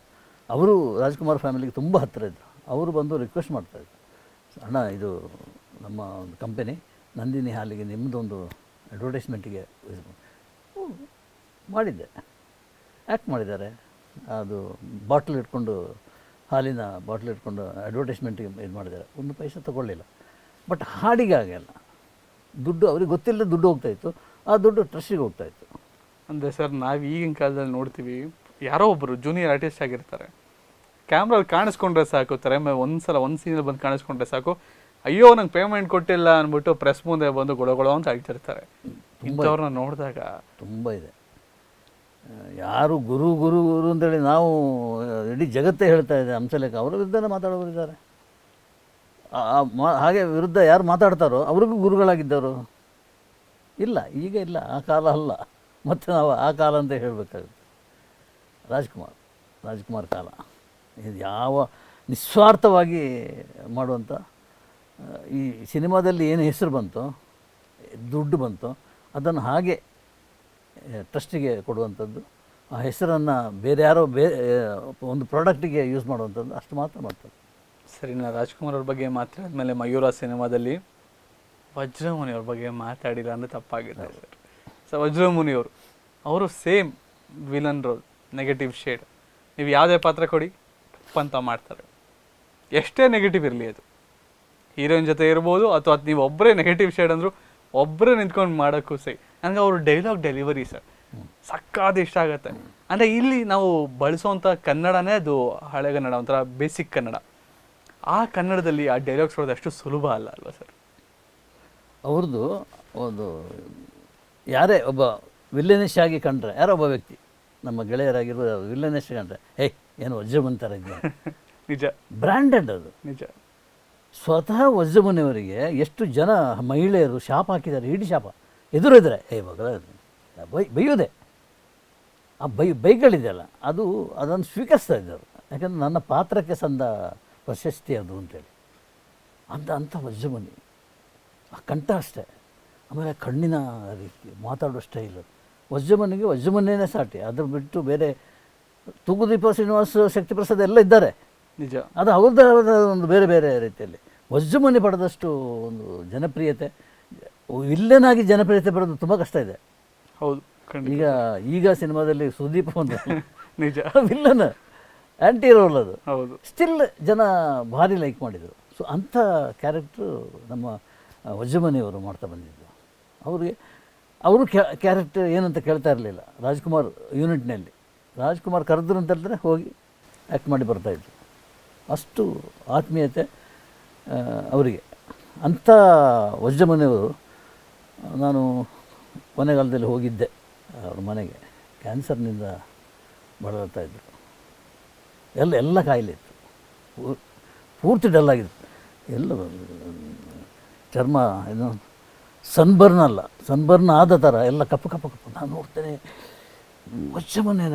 ಅವರು ರಾಜ್ಕುಮಾರ್ ಫ್ಯಾಮಿಲಿಗೆ ತುಂಬ ಹತ್ತಿರ ಇದ್ದರು ಅವರು ಬಂದು ರಿಕ್ವೆಸ್ಟ್ ಮಾಡ್ತಾಯಿದ್ರು ಅಣ್ಣ ಇದು ನಮ್ಮ ಒಂದು ಕಂಪೆನಿ ನಂದಿನಿ ಹಾಲಿಗೆ ನಿಮ್ಮದೊಂದು ಅಡ್ವರ್ಟೈಸ್ಮೆಂಟಿಗೆ ಮಾಡಿದ್ದೆ. ಆ್ಯಕ್ಟ್ ಮಾಡಿದ್ದಾರೆ. ಅದು ಬಾಟ್ಲ್ ಇಟ್ಕೊಂಡು ಹಾಲಿನ ಬಾಟ್ಲ್ ಇಟ್ಕೊಂಡು ಅಡ್ವರ್ಟೈಸ್ಮೆಂಟಿಗೆ ಇದು ಮಾಡಿದ್ದಾರೆ. ಒಂದು ಪೈಸೆ ತಗೊಳ್ಳಿಲ್ಲ. ಬಟ್ ಹಾಡಿಗೆ ಆಗಲ್ಲ ದುಡ್ಡು ಅವ್ರಿಗೆ ಗೊತ್ತಿಲ್ಲದೆ ದುಡ್ಡು ಹೋಗ್ತಾಯಿತ್ತು ಆ ದುಡ್ಡು ಟ್ರಸ್ಟಿಗೆ ಹೋಗ್ತಾಯಿತ್ತು ಅಂದರೆ ಸರ್ ನಾವು ಈಗಿನ ಕಾಲದಲ್ಲಿ ನೋಡ್ತೀವಿ ಯಾರೋ ಒಬ್ಬರು ಜೂನಿಯರ್ ಆರ್ಟಿಸ್ಟ್ ಆಗಿರ್ತಾರೆ. ಕ್ಯಾಮ್ರಲ್ಲಿ ಕಾಣಿಸ್ಕೊಂಡ್ರೆ ಸಾಕು ತರ ಒಂದು ಸಲ ಒಂದು ಸೀನಲ್ಲಿ ಬಂದು ಕಾಣಿಸ್ಕೊಂಡ್ರೆ ಸಾಕು. ಅಯ್ಯೋ ನಂಗೆ ಪೇಮೆಂಟ್ ಕೊಟ್ಟಿಲ್ಲ ಅಂದ್ಬಿಟ್ಟು ಪ್ರೆಸ್ ಮುಂದೆ ಬಂದು ಗೊಳಗೊಳ ಅಂತ ಅಳ್ತಿರ್ತಾರೆ. ಇಂಥವ್ರನ್ನ ನೋಡಿದಾಗ. ತುಂಬ ಇದೆ. ಯಾರು ಗುರು ಗುರು ಗುರು ಅಂತೇಳಿ ನಾವು ಇಡೀ ಜಗತ್ತೇ ಹೇಳ್ತಾ ಇದೆ ಹಂಸಲೇಖ. ಅವರ ವಿರುದ್ಧನೇ ಮಾತಾಡೋರಿದ್ದಾರೆ ಹಾಗೆ ವಿರುದ್ಧ ಯಾರು ಮಾತಾಡ್ತಾರೋ ಅವ್ರಿಗೂ ಗುರುಗಳಾಗಿದ್ದವರು. ಇಲ್ಲ ಈಗ ಇಲ್ಲ ಆ ಕಾಲ ಅಲ್ಲ. ಮತ್ತು ನಾವು ಆ ಕಾಲ ಅಂತ ಹೇಳಬೇಕಾಗುತ್ತೆ. ರಾಜ್ಕುಮಾರ್ ರಾಜ್ಕುಮಾರ್ ಕಾಲ. ಇದು ಯಾವ ನಿಸ್ವಾರ್ಥವಾಗಿ ಮಾಡುವಂಥ ಈ ಸಿನಿಮಾದಲ್ಲಿ ಏನು ಹೆಸರು ಬಂತು ದುಡ್ಡು ಬಂತು ಅದನ್ನು ಹಾಗೆ ಟ್ರಸ್ಟಿಗೆ ಕೊಡುವಂಥದ್ದು ಆ ಹೆಸರನ್ನು ಬೇರೆ ಯಾರೋ ಬೇ ಒಂದು ಪ್ರಾಡಕ್ಟಿಗೆ ಯೂಸ್ ಮಾಡುವಂಥದ್ದು ಅಷ್ಟು ಮಾತ್ರ ಮಾಡ್ತಾರೆ ಸರಿ ನಾನು ರಾಜ್ಕುಮಾರ್ ಅವ್ರ ಬಗ್ಗೆ ಮಾತಾಡಿದ್ಮೇಲೆ ಮಯೂರ ಸಿನಿಮಾದಲ್ಲಿ ವಜ್ರಮುನಿ ಅವ್ರ ಬಗ್ಗೆ ಮಾತಾಡಿಲ್ಲ ಅಂದರೆ ತಪ್ಪಾಗಿದೆ. ಸರ್ ಸೊ ವಜ್ರಮುನಿಯವರು ಅವರು same villain role negative shade ನೀವು ಯಾವುದೇ ಪಾತ್ರ ಕೊಡಿ ಅಂತ ಮಾಡ್ತಾರೆ. ಎಷ್ಟೇ ನೆಗೆಟಿವ್ ಇರಲಿ ಅದು. ಹೀರೋಯಿನ್ ಜೊತೆ ಇರ್ಬೋದು, ಅಥವಾ ಅದು ನೀವು ಒಬ್ಬರೇ ನೆಗೆಟಿವ್ ಶೇಡ್ ಅಂದರು ಒಬ್ಬರೇ ನಿಂತ್ಕೊಂಡು ಮಾಡೋಕ್ಕೂ ಸರಿ ನನಗೆ ಅವ್ರ ಡೈಲಾಗ್ ಡೆಲಿವರಿ ಸರ್, ಸಕ್ಕಾದ ಇಷ್ಟ ಆಗುತ್ತೆ. ಅಂದರೆ ಇಲ್ಲಿ ನಾವು ಬಳಸುವಂಥ ಕನ್ನಡನೇ ಅದು ಹಳೆಗನ್ನಡ ಒಂಥರ ಬೇಸಿಕ್ ಕನ್ನಡ. ಆ ಕನ್ನಡದಲ್ಲಿ ಆ ಡೈಲಾಗ್ಸ್ ಕೊಡೋದು ಅಷ್ಟು ಸುಲಭ ಅಲ್ಲ ಅಲ್ವಾ ಸರ್? ಅವ್ರದ್ದು ಒಂದು ಯಾರೇ ಒಬ್ಬ ವಿಲ್ಲನೆಶ್ ಆಗಿ ಕಂಡ್ರೆ ಯಾರೋ ಒಬ್ಬ ವ್ಯಕ್ತಿ ನಮ್ಮ ಗೆಳೆಯರಾಗಿರೋ ವಿಲ್ಲನೆಶ್ ಕಂಡ್ರೆ ಹೇ ಏನು ವಜ್ರಮಂತರ ಇದ್ದ ನಿಜ. ಬ್ರ್ಯಾಂಡೆಡ್ ಅದು. ನಿಜ. ಸ್ವತಃ ವಜ್ರಮುನಿಯವರಿಗೆ ಎಷ್ಟು ಜನ ಮಹಿಳೆಯರು ಶಾಪ ಹಾಕಿದ್ದಾರೆ ಇಡೀ ಶಾಪ. ಎದುರಿದ್ರೆ ಹೇ ಮಗಳ ಬೈ ಬೈಯೋದೆ. ಆ ಬೈ ಬೈಗಳಿದೆಯಲ್ಲ ಅದು ಅದನ್ನು ಸ್ವೀಕರಿಸ್ತಾ ಇದ್ದರು. ಯಾಕಂದ್ರೆ ನನ್ನ ಪಾತ್ರಕ್ಕೆ ಸಂದ ಪ್ರಶಸ್ತಿ ಅದು ಅಂತೇಳಿ. ಅಂತ ಅಂಥ ವಜ್ರಮುನಿ ಆ ಕಂಠ ಅಷ್ಟೇ. ಆಮೇಲೆ ಕಣ್ಣಿನ ರೀತಿ ಮಾತಾಡೋ ಸ್ಟೈಲು. ವಜ್ರಮನಿಗೆ ವಜ್ರಮನಿನೇ ಸಾಟಿ. ಅದ್ರ ಬಿಟ್ಟು ಬೇರೆ ತೂಗುದೀಪ ಶ್ರೀನಿವಾಸ ಶಕ್ತಿಪ್ರಸಾದ್ ಎಲ್ಲ ಇದ್ದಾರೆ. ನಿಜ. ಅದು ಅವ್ರದ್ದೇ ಒಂದು ಬೇರೆ ಬೇರೆ ರೀತಿಯಲ್ಲಿ. ವಜ್ರಮನಿ ಪಡೆದಷ್ಟು ಒಂದು ಜನಪ್ರಿಯತೆ ವಿಲ್ಲನಾಗಿ ಜನಪ್ರಿಯತೆ ಪಡೆದು ತುಂಬ ಕಷ್ಟ ಇದೆ. ಹೌದು ಈಗ ಈಗ ಸಿನಿಮಾದಲ್ಲಿ ಸುದೀಪ್ ಒಂದು ನಿಜ. ವಿಲ್ಲನ್ ಆ್ಯಂಟಿ ರೋಲ್ ಅದು. ಹೌದು. ಸ್ಟಿಲ್ ಜನ ಭಾರಿ ಲೈಕ್ ಮಾಡಿದರು. ಸೊ ಅಂಥ ಕ್ಯಾರೆಕ್ಟ್ರು ನಮ್ಮ ವಜ್ರಮನಿಯವರು ಮಾಡ್ತಾ ಬಂದಿದ್ದು. ಅವ್ರಿಗೆ ಅವರು ಕ್ಯಾರೆಕ್ಟರ್ ಏನಂತ ಕೇಳ್ತಾ ಇರಲಿಲ್ಲ. ರಾಜ್ಕುಮಾರ್ ಯೂನಿಟ್ನಲ್ಲಿ. ರಾಜ್ಕುಮಾರ್ ಕರೆದ್ರು ಅಂತ ಹೇಳಿದ್ರೆ ಹೋಗಿ ಆ್ಯಕ್ಟ್ ಮಾಡಿ ಬರ್ತಾಯಿದ್ರು ಅಷ್ಟು ಆತ್ಮೀಯತೆ ಅವರಿಗೆ. ಅಂಥ ವಜ್ರಮನಿಯವರು, ನಾನು ಕೊನೆಗಾಲದಲ್ಲಿ ಹೋಗಿದ್ದೆ ಅವ್ರ ಮನೆಗೆ. ಕ್ಯಾನ್ಸರ್ನಿಂದ ಬಳಲ್ತಾ ಇದ್ದರು ಎಲ್ಲ ಎಲ್ಲ ಕಾಯಿಲೆ ಇತ್ತು. ಪೂರ್ತಿ ಡಲ್ಲಾಗಿತ್ತು. ಎಲ್ಲ, ಚರ್ಮ, ಏನು ಸನ್ಬರ್ನ್ ಅಲ್ಲ. ಸನ್ಬರ್ನ್ ಆದ ಥರ ಎಲ್ಲ ಕಪ್ಪ ಕಪ್ಪ ಕಪ್ಪು ನಾನು ನೋಡ್ತೇನೆ.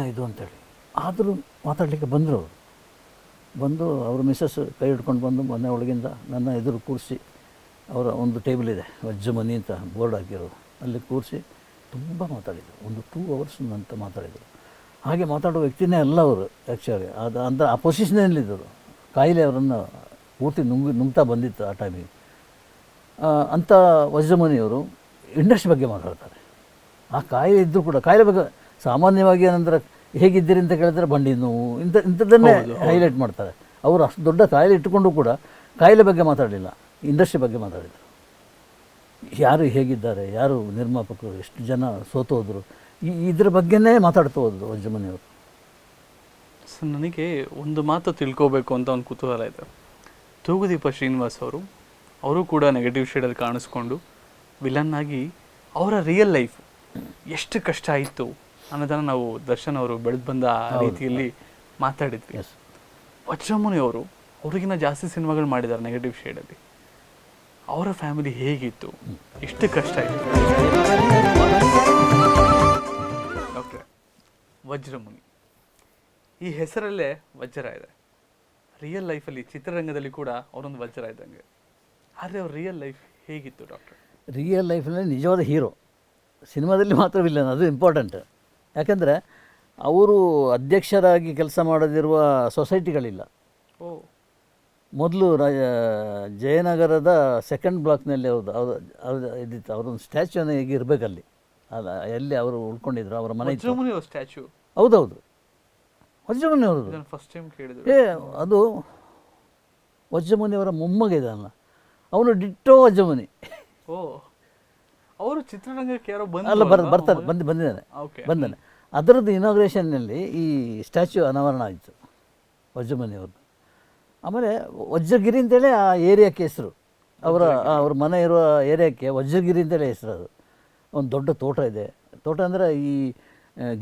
ಇದು ಅಂತೇಳಿ. ಆದರೂ ಮಾತಾಡಲಿಕ್ಕೆ ಬಂದರು ಅವರು. ಬಂದು ಅವರು ಮಿಸ್ಸಸ್ ಕೈ ಹಿಡ್ಕೊಂಡು ಬಂದು ಮನೆ ಒಳಗಿಂದ ನನ್ನ ಎದುರು ಕೂರಿಸಿ ಅವರ ಒಂದು ಟೇಬಲ್ ಇದೆ ವಜ್ಜಮನಿ ಅಂತ ಬೋರ್ಡ್ ಹಾಕಿರೋದು. ಅಲ್ಲಿ ಕೂರಿಸಿ ತುಂಬ ಮಾತಾಡಿದರು. ಒಂದು ಟೂ ಅವರ್ಸ್ ಅಂತ ಮಾತಾಡಿದರು. ಹಾಗೆ ಮಾತಾಡೋ ವ್ಯಕ್ತಿನೇ ಅಲ್ಲ ಅವರು ಆ್ಯಕ್ಚುಲಿ ಅದು ಅಂದ್ರೆ ಆ ಪೊಸಿಷನಲ್ಲಿದ್ದರು ಕಾಯಿಲೆ ಅವರನ್ನು ಪೂರ್ತಿ ನುಂಗಿ ನುಂಗ್ತಾ ಬಂದಿತ್ತು ಆ ಟೈಮಿಗೆ ಅಂಥ ವಜ್ರಮುನಿಯವರು ಇಂಡಸ್ಟ್ರಿ ಬಗ್ಗೆ ಮಾತಾಡ್ತಾರೆ. ಆ ಕಾಯಿಲೆ ಇದ್ದರೂ ಕೂಡ ಕಾಯಿಲೆ ಬಗ್ಗೆ ಸಾಮಾನ್ಯವಾಗಿ ಏನಂದ್ರೆ ಹೇಗಿದ್ದೀರಿ ಅಂತ ಕೇಳಿದ್ರೆ ಬಂಡಿ ನೋವು ಇಂಥ ಇಂಥದ್ದನ್ನೇ ಹೈಲೈಟ್ ಮಾಡ್ತಾರೆ. ಅವರು ಅಷ್ಟು ದೊಡ್ಡ ಕಾಯಿಲೆ ಇಟ್ಟುಕೊಂಡು ಕೂಡ ಕಾಯಿಲೆ ಬಗ್ಗೆ ಮಾತಾಡಲಿಲ್ಲ ಇಂಡಸ್ಟ್ರಿ ಬಗ್ಗೆ ಮಾತಾಡಿದರು. ಯಾರು ಹೇಗಿದ್ದಾರೆ ಯಾರು ನಿರ್ಮಾಪಕರು ಎಷ್ಟು ಜನ ಸೋತೋದ್ರು ಹೋದರು ಈ ಇದ್ರ ಬಗ್ಗೆನೇ ಮಾತಾಡ್ತಾ ಹೋದ್ರು ವಜ್ರಮನಿಯವರು. ಸೊ ನನಗೆ ಒಂದು ಮಾತು ತಿಳ್ಕೋಬೇಕು ಅಂತ ಒಂದು ಕುತೂಹಲ ಇದೆ. ತೂಗುದೀಪ ಶ್ರೀನಿವಾಸ್ ಅವರು ಅವರು ಕೂಡ ನೆಗೆಟಿವ್ ಶೇಡಲ್ಲಿ ಕಾಣಿಸ್ಕೊಂಡು ವಿಲನ್ ಆಗಿ ಅವರ ರಿಯಲ್ ಲೈಫ್ ಎಷ್ಟು ಕಷ್ಟ ಆಯಿತು ಅನ್ನೋದನ್ನು ನಾವು ದರ್ಶನ್ ಅವರು ಬೆಳೆದು ಬಂದ ಆ ರೀತಿಯಲ್ಲಿ ಮಾತಾಡಿದ್ವಿ. ವಜ್ರಮುನಿ ಅವರು ಅವ್ರಿಗಿನ್ನ ಜಾಸ್ತಿ ಸಿನಿಮಾಗಳು ಮಾಡಿದ್ದಾರೆ ನೆಗೆಟಿವ್ ಶೇಡಲ್ಲಿ ಅವರ ಫ್ಯಾಮಿಲಿ ಹೇಗಿತ್ತು? ಎಷ್ಟು ಕಷ್ಟ ಆಯಿತು ಡಾಕ್ಟ್ರೆ ವಜ್ರಮುನಿ. ಈ ಹೆಸರಲ್ಲೇ ವಜ್ರ ಇದೆ. ರಿಯಲ್ ಲೈಫಲ್ಲಿ ಚಿತ್ರರಂಗದಲ್ಲಿ ಕೂಡ ಅವರೊಂದು ವಜ್ರ ಇದ್ದಂಗೆ. ಆದರೆ ಅವ್ರ ರಿಯಲ್ ಲೈಫ್ ಹೇಗಿತ್ತು ಡಾಕ್ಟರ್ ರಿಯಲ್ ಲೈಫಲ್ಲಿ ನಿಜವಾದ ಹೀರೋ ಸಿನಿಮಾದಲ್ಲಿ ಮಾತ್ರ ವಿಲ್ಲನ್ ಅದು ಇಂಪಾರ್ಟೆಂಟ್ ಯಾಕಂದರೆ ಅವರು ಅಧ್ಯಕ್ಷರಾಗಿ ಕೆಲಸ ಮಾಡದಿರುವ ಸೊಸೈಟಿಗಳಿಲ್ಲ ಓ. ಮೊದಲು ರಾಜ ಜಯನಗರದ ಸೆಕೆಂಡ್ ಬ್ಲಾಕ್ನಲ್ಲಿ ಅವ್ರದ್ದು ಅವ್ರ ಅವ್ರದ್ದು ಇದ್ದಿತ್ತು ಅವ್ರೊಂದು ಸ್ಟ್ಯಾಚ್ಯೂನ ಹೇಗೆ ಇರಬೇಕಲ್ಲಿ. ಅಲ್ಲ ಎಲ್ಲಿ ಅವರು ಉಳ್ಕೊಂಡಿದ್ರು ಅವರ ಮನೆ ಇತ್ತು. ವಜ್ರಮುನಿ ಅವ್ರ ಸ್ಟ್ಯಾಚು ಹೌದೌದು. ವಜ್ರಮುನಿ ಅವ್ರದ್ದು ಇದನ್ನು ಫಸ್ಟ್ ಟೈಮ್ ಕೇಳಿದ್ರು. ಏ ಅದು ವಜ್ರಮುನಿಯವರ ಮೊಮ್ಮಗ ಇದಲ್ಲ ಅವನು ಡಿಟ್ಟೋ ವಜ್ರಮುನಿ ಓ ಅವರು ಚಿತ್ರರಂಗಕ್ಕೆ ಯಾರೋ ಅಲ್ಲ ಬರ್ ಬಂದು ಬರ್ತಾರೆ ಬಂದು ಬಂದಿದ್ದಾನೆ ಬಂದಾನೆ. ಅದರದ್ದು ಇನಾಗ್ರೇಷನ್ನಲ್ಲಿ ಈ ಸ್ಟ್ಯಾಚ್ಯೂ ಅನಾವರಣ ಆಯಿತು ವಜ್ರಮನೆಯವ್ರದ್ದು ಆಮೇಲೆ ವಜ್ರಗಿರಿ ಅಂತೇಳಿ ಆ ಏರಿಯಾಕ್ಕೆ ಹೆಸರು ಅವರ ಅವ್ರ ಮನೆ ಇರುವ ಏರಿಯಾಕ್ಕೆ ವಜ್ರಗಿರಿ ಅಂತೇಳಿ ಹೆಸರು ಅದು. ಒಂದು ದೊಡ್ಡ ತೋಟ ಇದೆ. ತೋಟ ಅಂದರೆ ಈ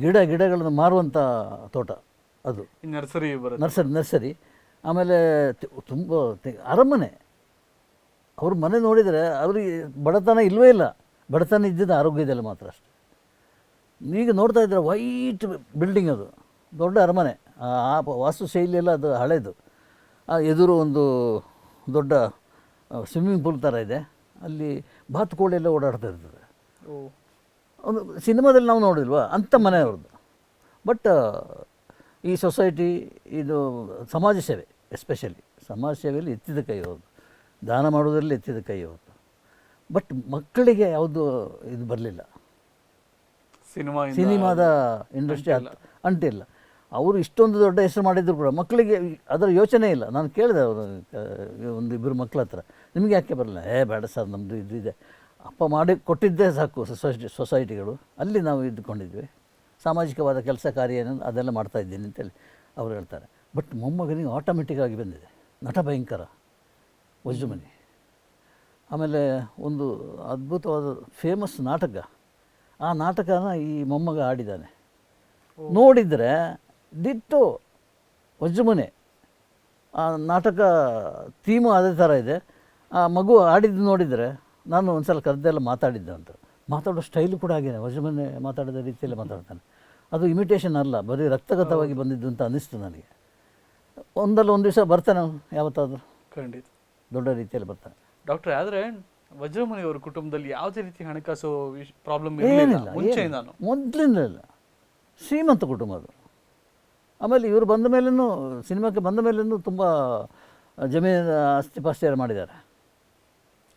ಗಿಡ ಗಿಡಗಳನ್ನು ಮಾರುವಂಥ ತೋಟ ಅದು. Nursery nursery nursery. ಆಮೇಲೆ ತುಂಬ ಅರಮನೆ. ಅವ್ರ ಮನೆ ನೋಡಿದರೆ ಅವ್ರಿಗೆ ಬಡತನ ಇಲ್ಲವೇ ಇಲ್ಲ. ಬಡತನ ಇದ್ದಿದ್ದು ಆರೋಗ್ಯದಲ್ಲಿ ಮಾತ್ರ ಅಷ್ಟೆ. ಈಗ ನೋಡ್ತಾ ಇದ್ರೆ ವೈಟ್ ಬಿಲ್ಡಿಂಗ್ ಅದು. ದೊಡ್ಡ ಅರಮನೆ. ಆ ವಾಸ್ತು ಶೈಲಿಯೆಲ್ಲ ಅದು ಹಳೆಯದು ಆ ಎದುರು ಒಂದು ದೊಡ್ಡ ಸ್ವಿಮ್ಮಿಂಗ್ ಪೂಲ್ ಥರ ಇದೆ. ಅಲ್ಲಿ ಬಾತುಕೋಳಿ ಎಲ್ಲ ಓಡಾಡ್ತಾ ಇರ್ತದೆ. ಒಂದು ಸಿನಿಮಾದಲ್ಲಿ ನಾವು ನೋಡಿಲ್ವಾ? ಅಂಥ ಮನೆ ಅವ್ರದ್ದು. ಬಟ್ ಈ ಸೊಸೈಟಿ ಇದು ಸಮಾಜ ಸೇವೆ ಎಸ್ಪೆಷಲಿ ಸಮಾಜ ಸೇವೆಯಲ್ಲಿ ಎತ್ತಿದ ಕೈ ಅವ್ರದ್ದು. ದಾನ ಮಾಡೋದರಲ್ಲಿ ಎತ್ತಿದ ಕೈ ಅವತ್ತು. ಬಟ್ ಮಕ್ಕಳಿಗೆ ಯಾವುದು ಇದು ಬರಲಿಲ್ಲ. ಸಿನಿಮಾ ಸಿನಿಮಾದ ಇಂಡಸ್ಟ್ರಿ ಅಂಟಿಲ್ಲ. ಅವರು ಇಷ್ಟೊಂದು ದೊಡ್ಡ ಹೆಸರು ಮಾಡಿದ್ರು ಕೂಡ ಮಕ್ಕಳಿಗೆ ಅದರ ಯೋಚನೆ ಇಲ್ಲ. ನಾನು ಕೇಳಿದೆ ಅವರು ಒಂದು ಇಬ್ಬರು ಮಕ್ಕಳ ಹತ್ರ. ನಿಮಗೆ ಯಾಕೆ ಬರಲ್ಲ ಏ ಬೇಡ ಸರ್ ನಮ್ಮದು ಇದು ಇದೆ. ಅಪ್ಪ ಮಾಡಿ ಕೊಟ್ಟಿದ್ದೇ ಸಾಕು ಸೊಸೈಟಿ ಸೊಸೈಟಿಗಳು. ಅಲ್ಲಿ ನಾವು ಇದ್ದುಕೊಂಡಿದ್ವಿ. ಸಾಮಾಜಿಕವಾದ ಕೆಲಸ ಕಾರ್ಯ ಏನು ಅದೆಲ್ಲ ಮಾಡ್ತಾ ಇದ್ದೀನಿ ಅಂತೇಳಿ ಅವ್ರು ಹೇಳ್ತಾರೆ. ಬಟ್ ಮೊಮ್ಮಗನಿಗೆ ಆಟೋಮೆಟಿಕ್ಕಾಗಿ ಬಂದಿದೆ. ನಟ ಭಯಂಕರ. ವಜ್ರಮನಿ ಆಮೇಲೆ ಒಂದು ಅದ್ಭುತವಾದ ಫೇಮಸ್ ನಾಟಕ. ಆ ನಾಟಕನ ಈ ಮೊಮ್ಮಗ ಆಡಿದ್ದಾನೆ. ನೋಡಿದರೆ ದಿಟ್ಟು ವಜ್ರಮನೆ ಆ ನಾಟಕ ಥೀಮು ಅದೇ ಥರ ಇದೆ. ಆ ಮಗು ಆಡಿದ್ದು ನೋಡಿದರೆ ನಾನು ಒಂದ್ಸಲ ಕರೆದೆಲ್ಲ ಮಾತಾಡಿದ್ದೆ ಅಂತ. ಮಾತಾಡೋ ಸ್ಟೈಲು ಕೂಡ ಹಾಗೇನೆ. ವಜ್ರಮನೆ ಮಾತಾಡಿದ ರೀತಿಯಲ್ಲಿ ಮಾತಾಡ್ತಾನೆ. ಅದು ಇಮಿಟೇಷನ್ ಅಲ್ಲ ಬರೀ ರಕ್ತಗತವಾಗಿ ಬಂದಿದ್ದು ಅಂತ ಅನ್ನಿಸ್ತು ನನಗೆ. ಒಂದಲ್ಲ ಒಂದು ದಿವಸ ಬರ್ತಾನೆ ಯಾವತ್ತಾದರೂ. ಖಂಡಿತ. ದೊಡ್ಡ ರೀತಿಯಲ್ಲಿ ಬರ್ತಾರೆ. ಡಾಕ್ಟರ್ ಆದ್ರೆ ವಜ್ರಮುನಿ ಅವರ ಕುಟುಂಬದಲ್ಲಿ ಯಾವುದೇ ರೀತಿ ಹಣಕಾಸು ಪ್ರಾಬ್ಲಮ್ ಇರಲಿಲ್ಲ. ಏನಿಲ್ಲ ಮುಂಚೆಯಿಂದಾನು ಮೊದಲಿಂದ ಇಲ್ಲ. ಶ್ರೀಮಂತ ಕುಟುಂಬ ಅದು. ಆಮೇಲೆ ಇವರು ಬಂದ ಮೇಲೂ ಸಿನಿಮಾಕ್ಕೆ ಬಂದ ಮೇಲೂ ತುಂಬ ಜಮೀನು ಆಸ್ತಿ ಪಾಸ್ತಿ ಎಲ್ಲ ಮಾಡಿದ್ದಾರೆ?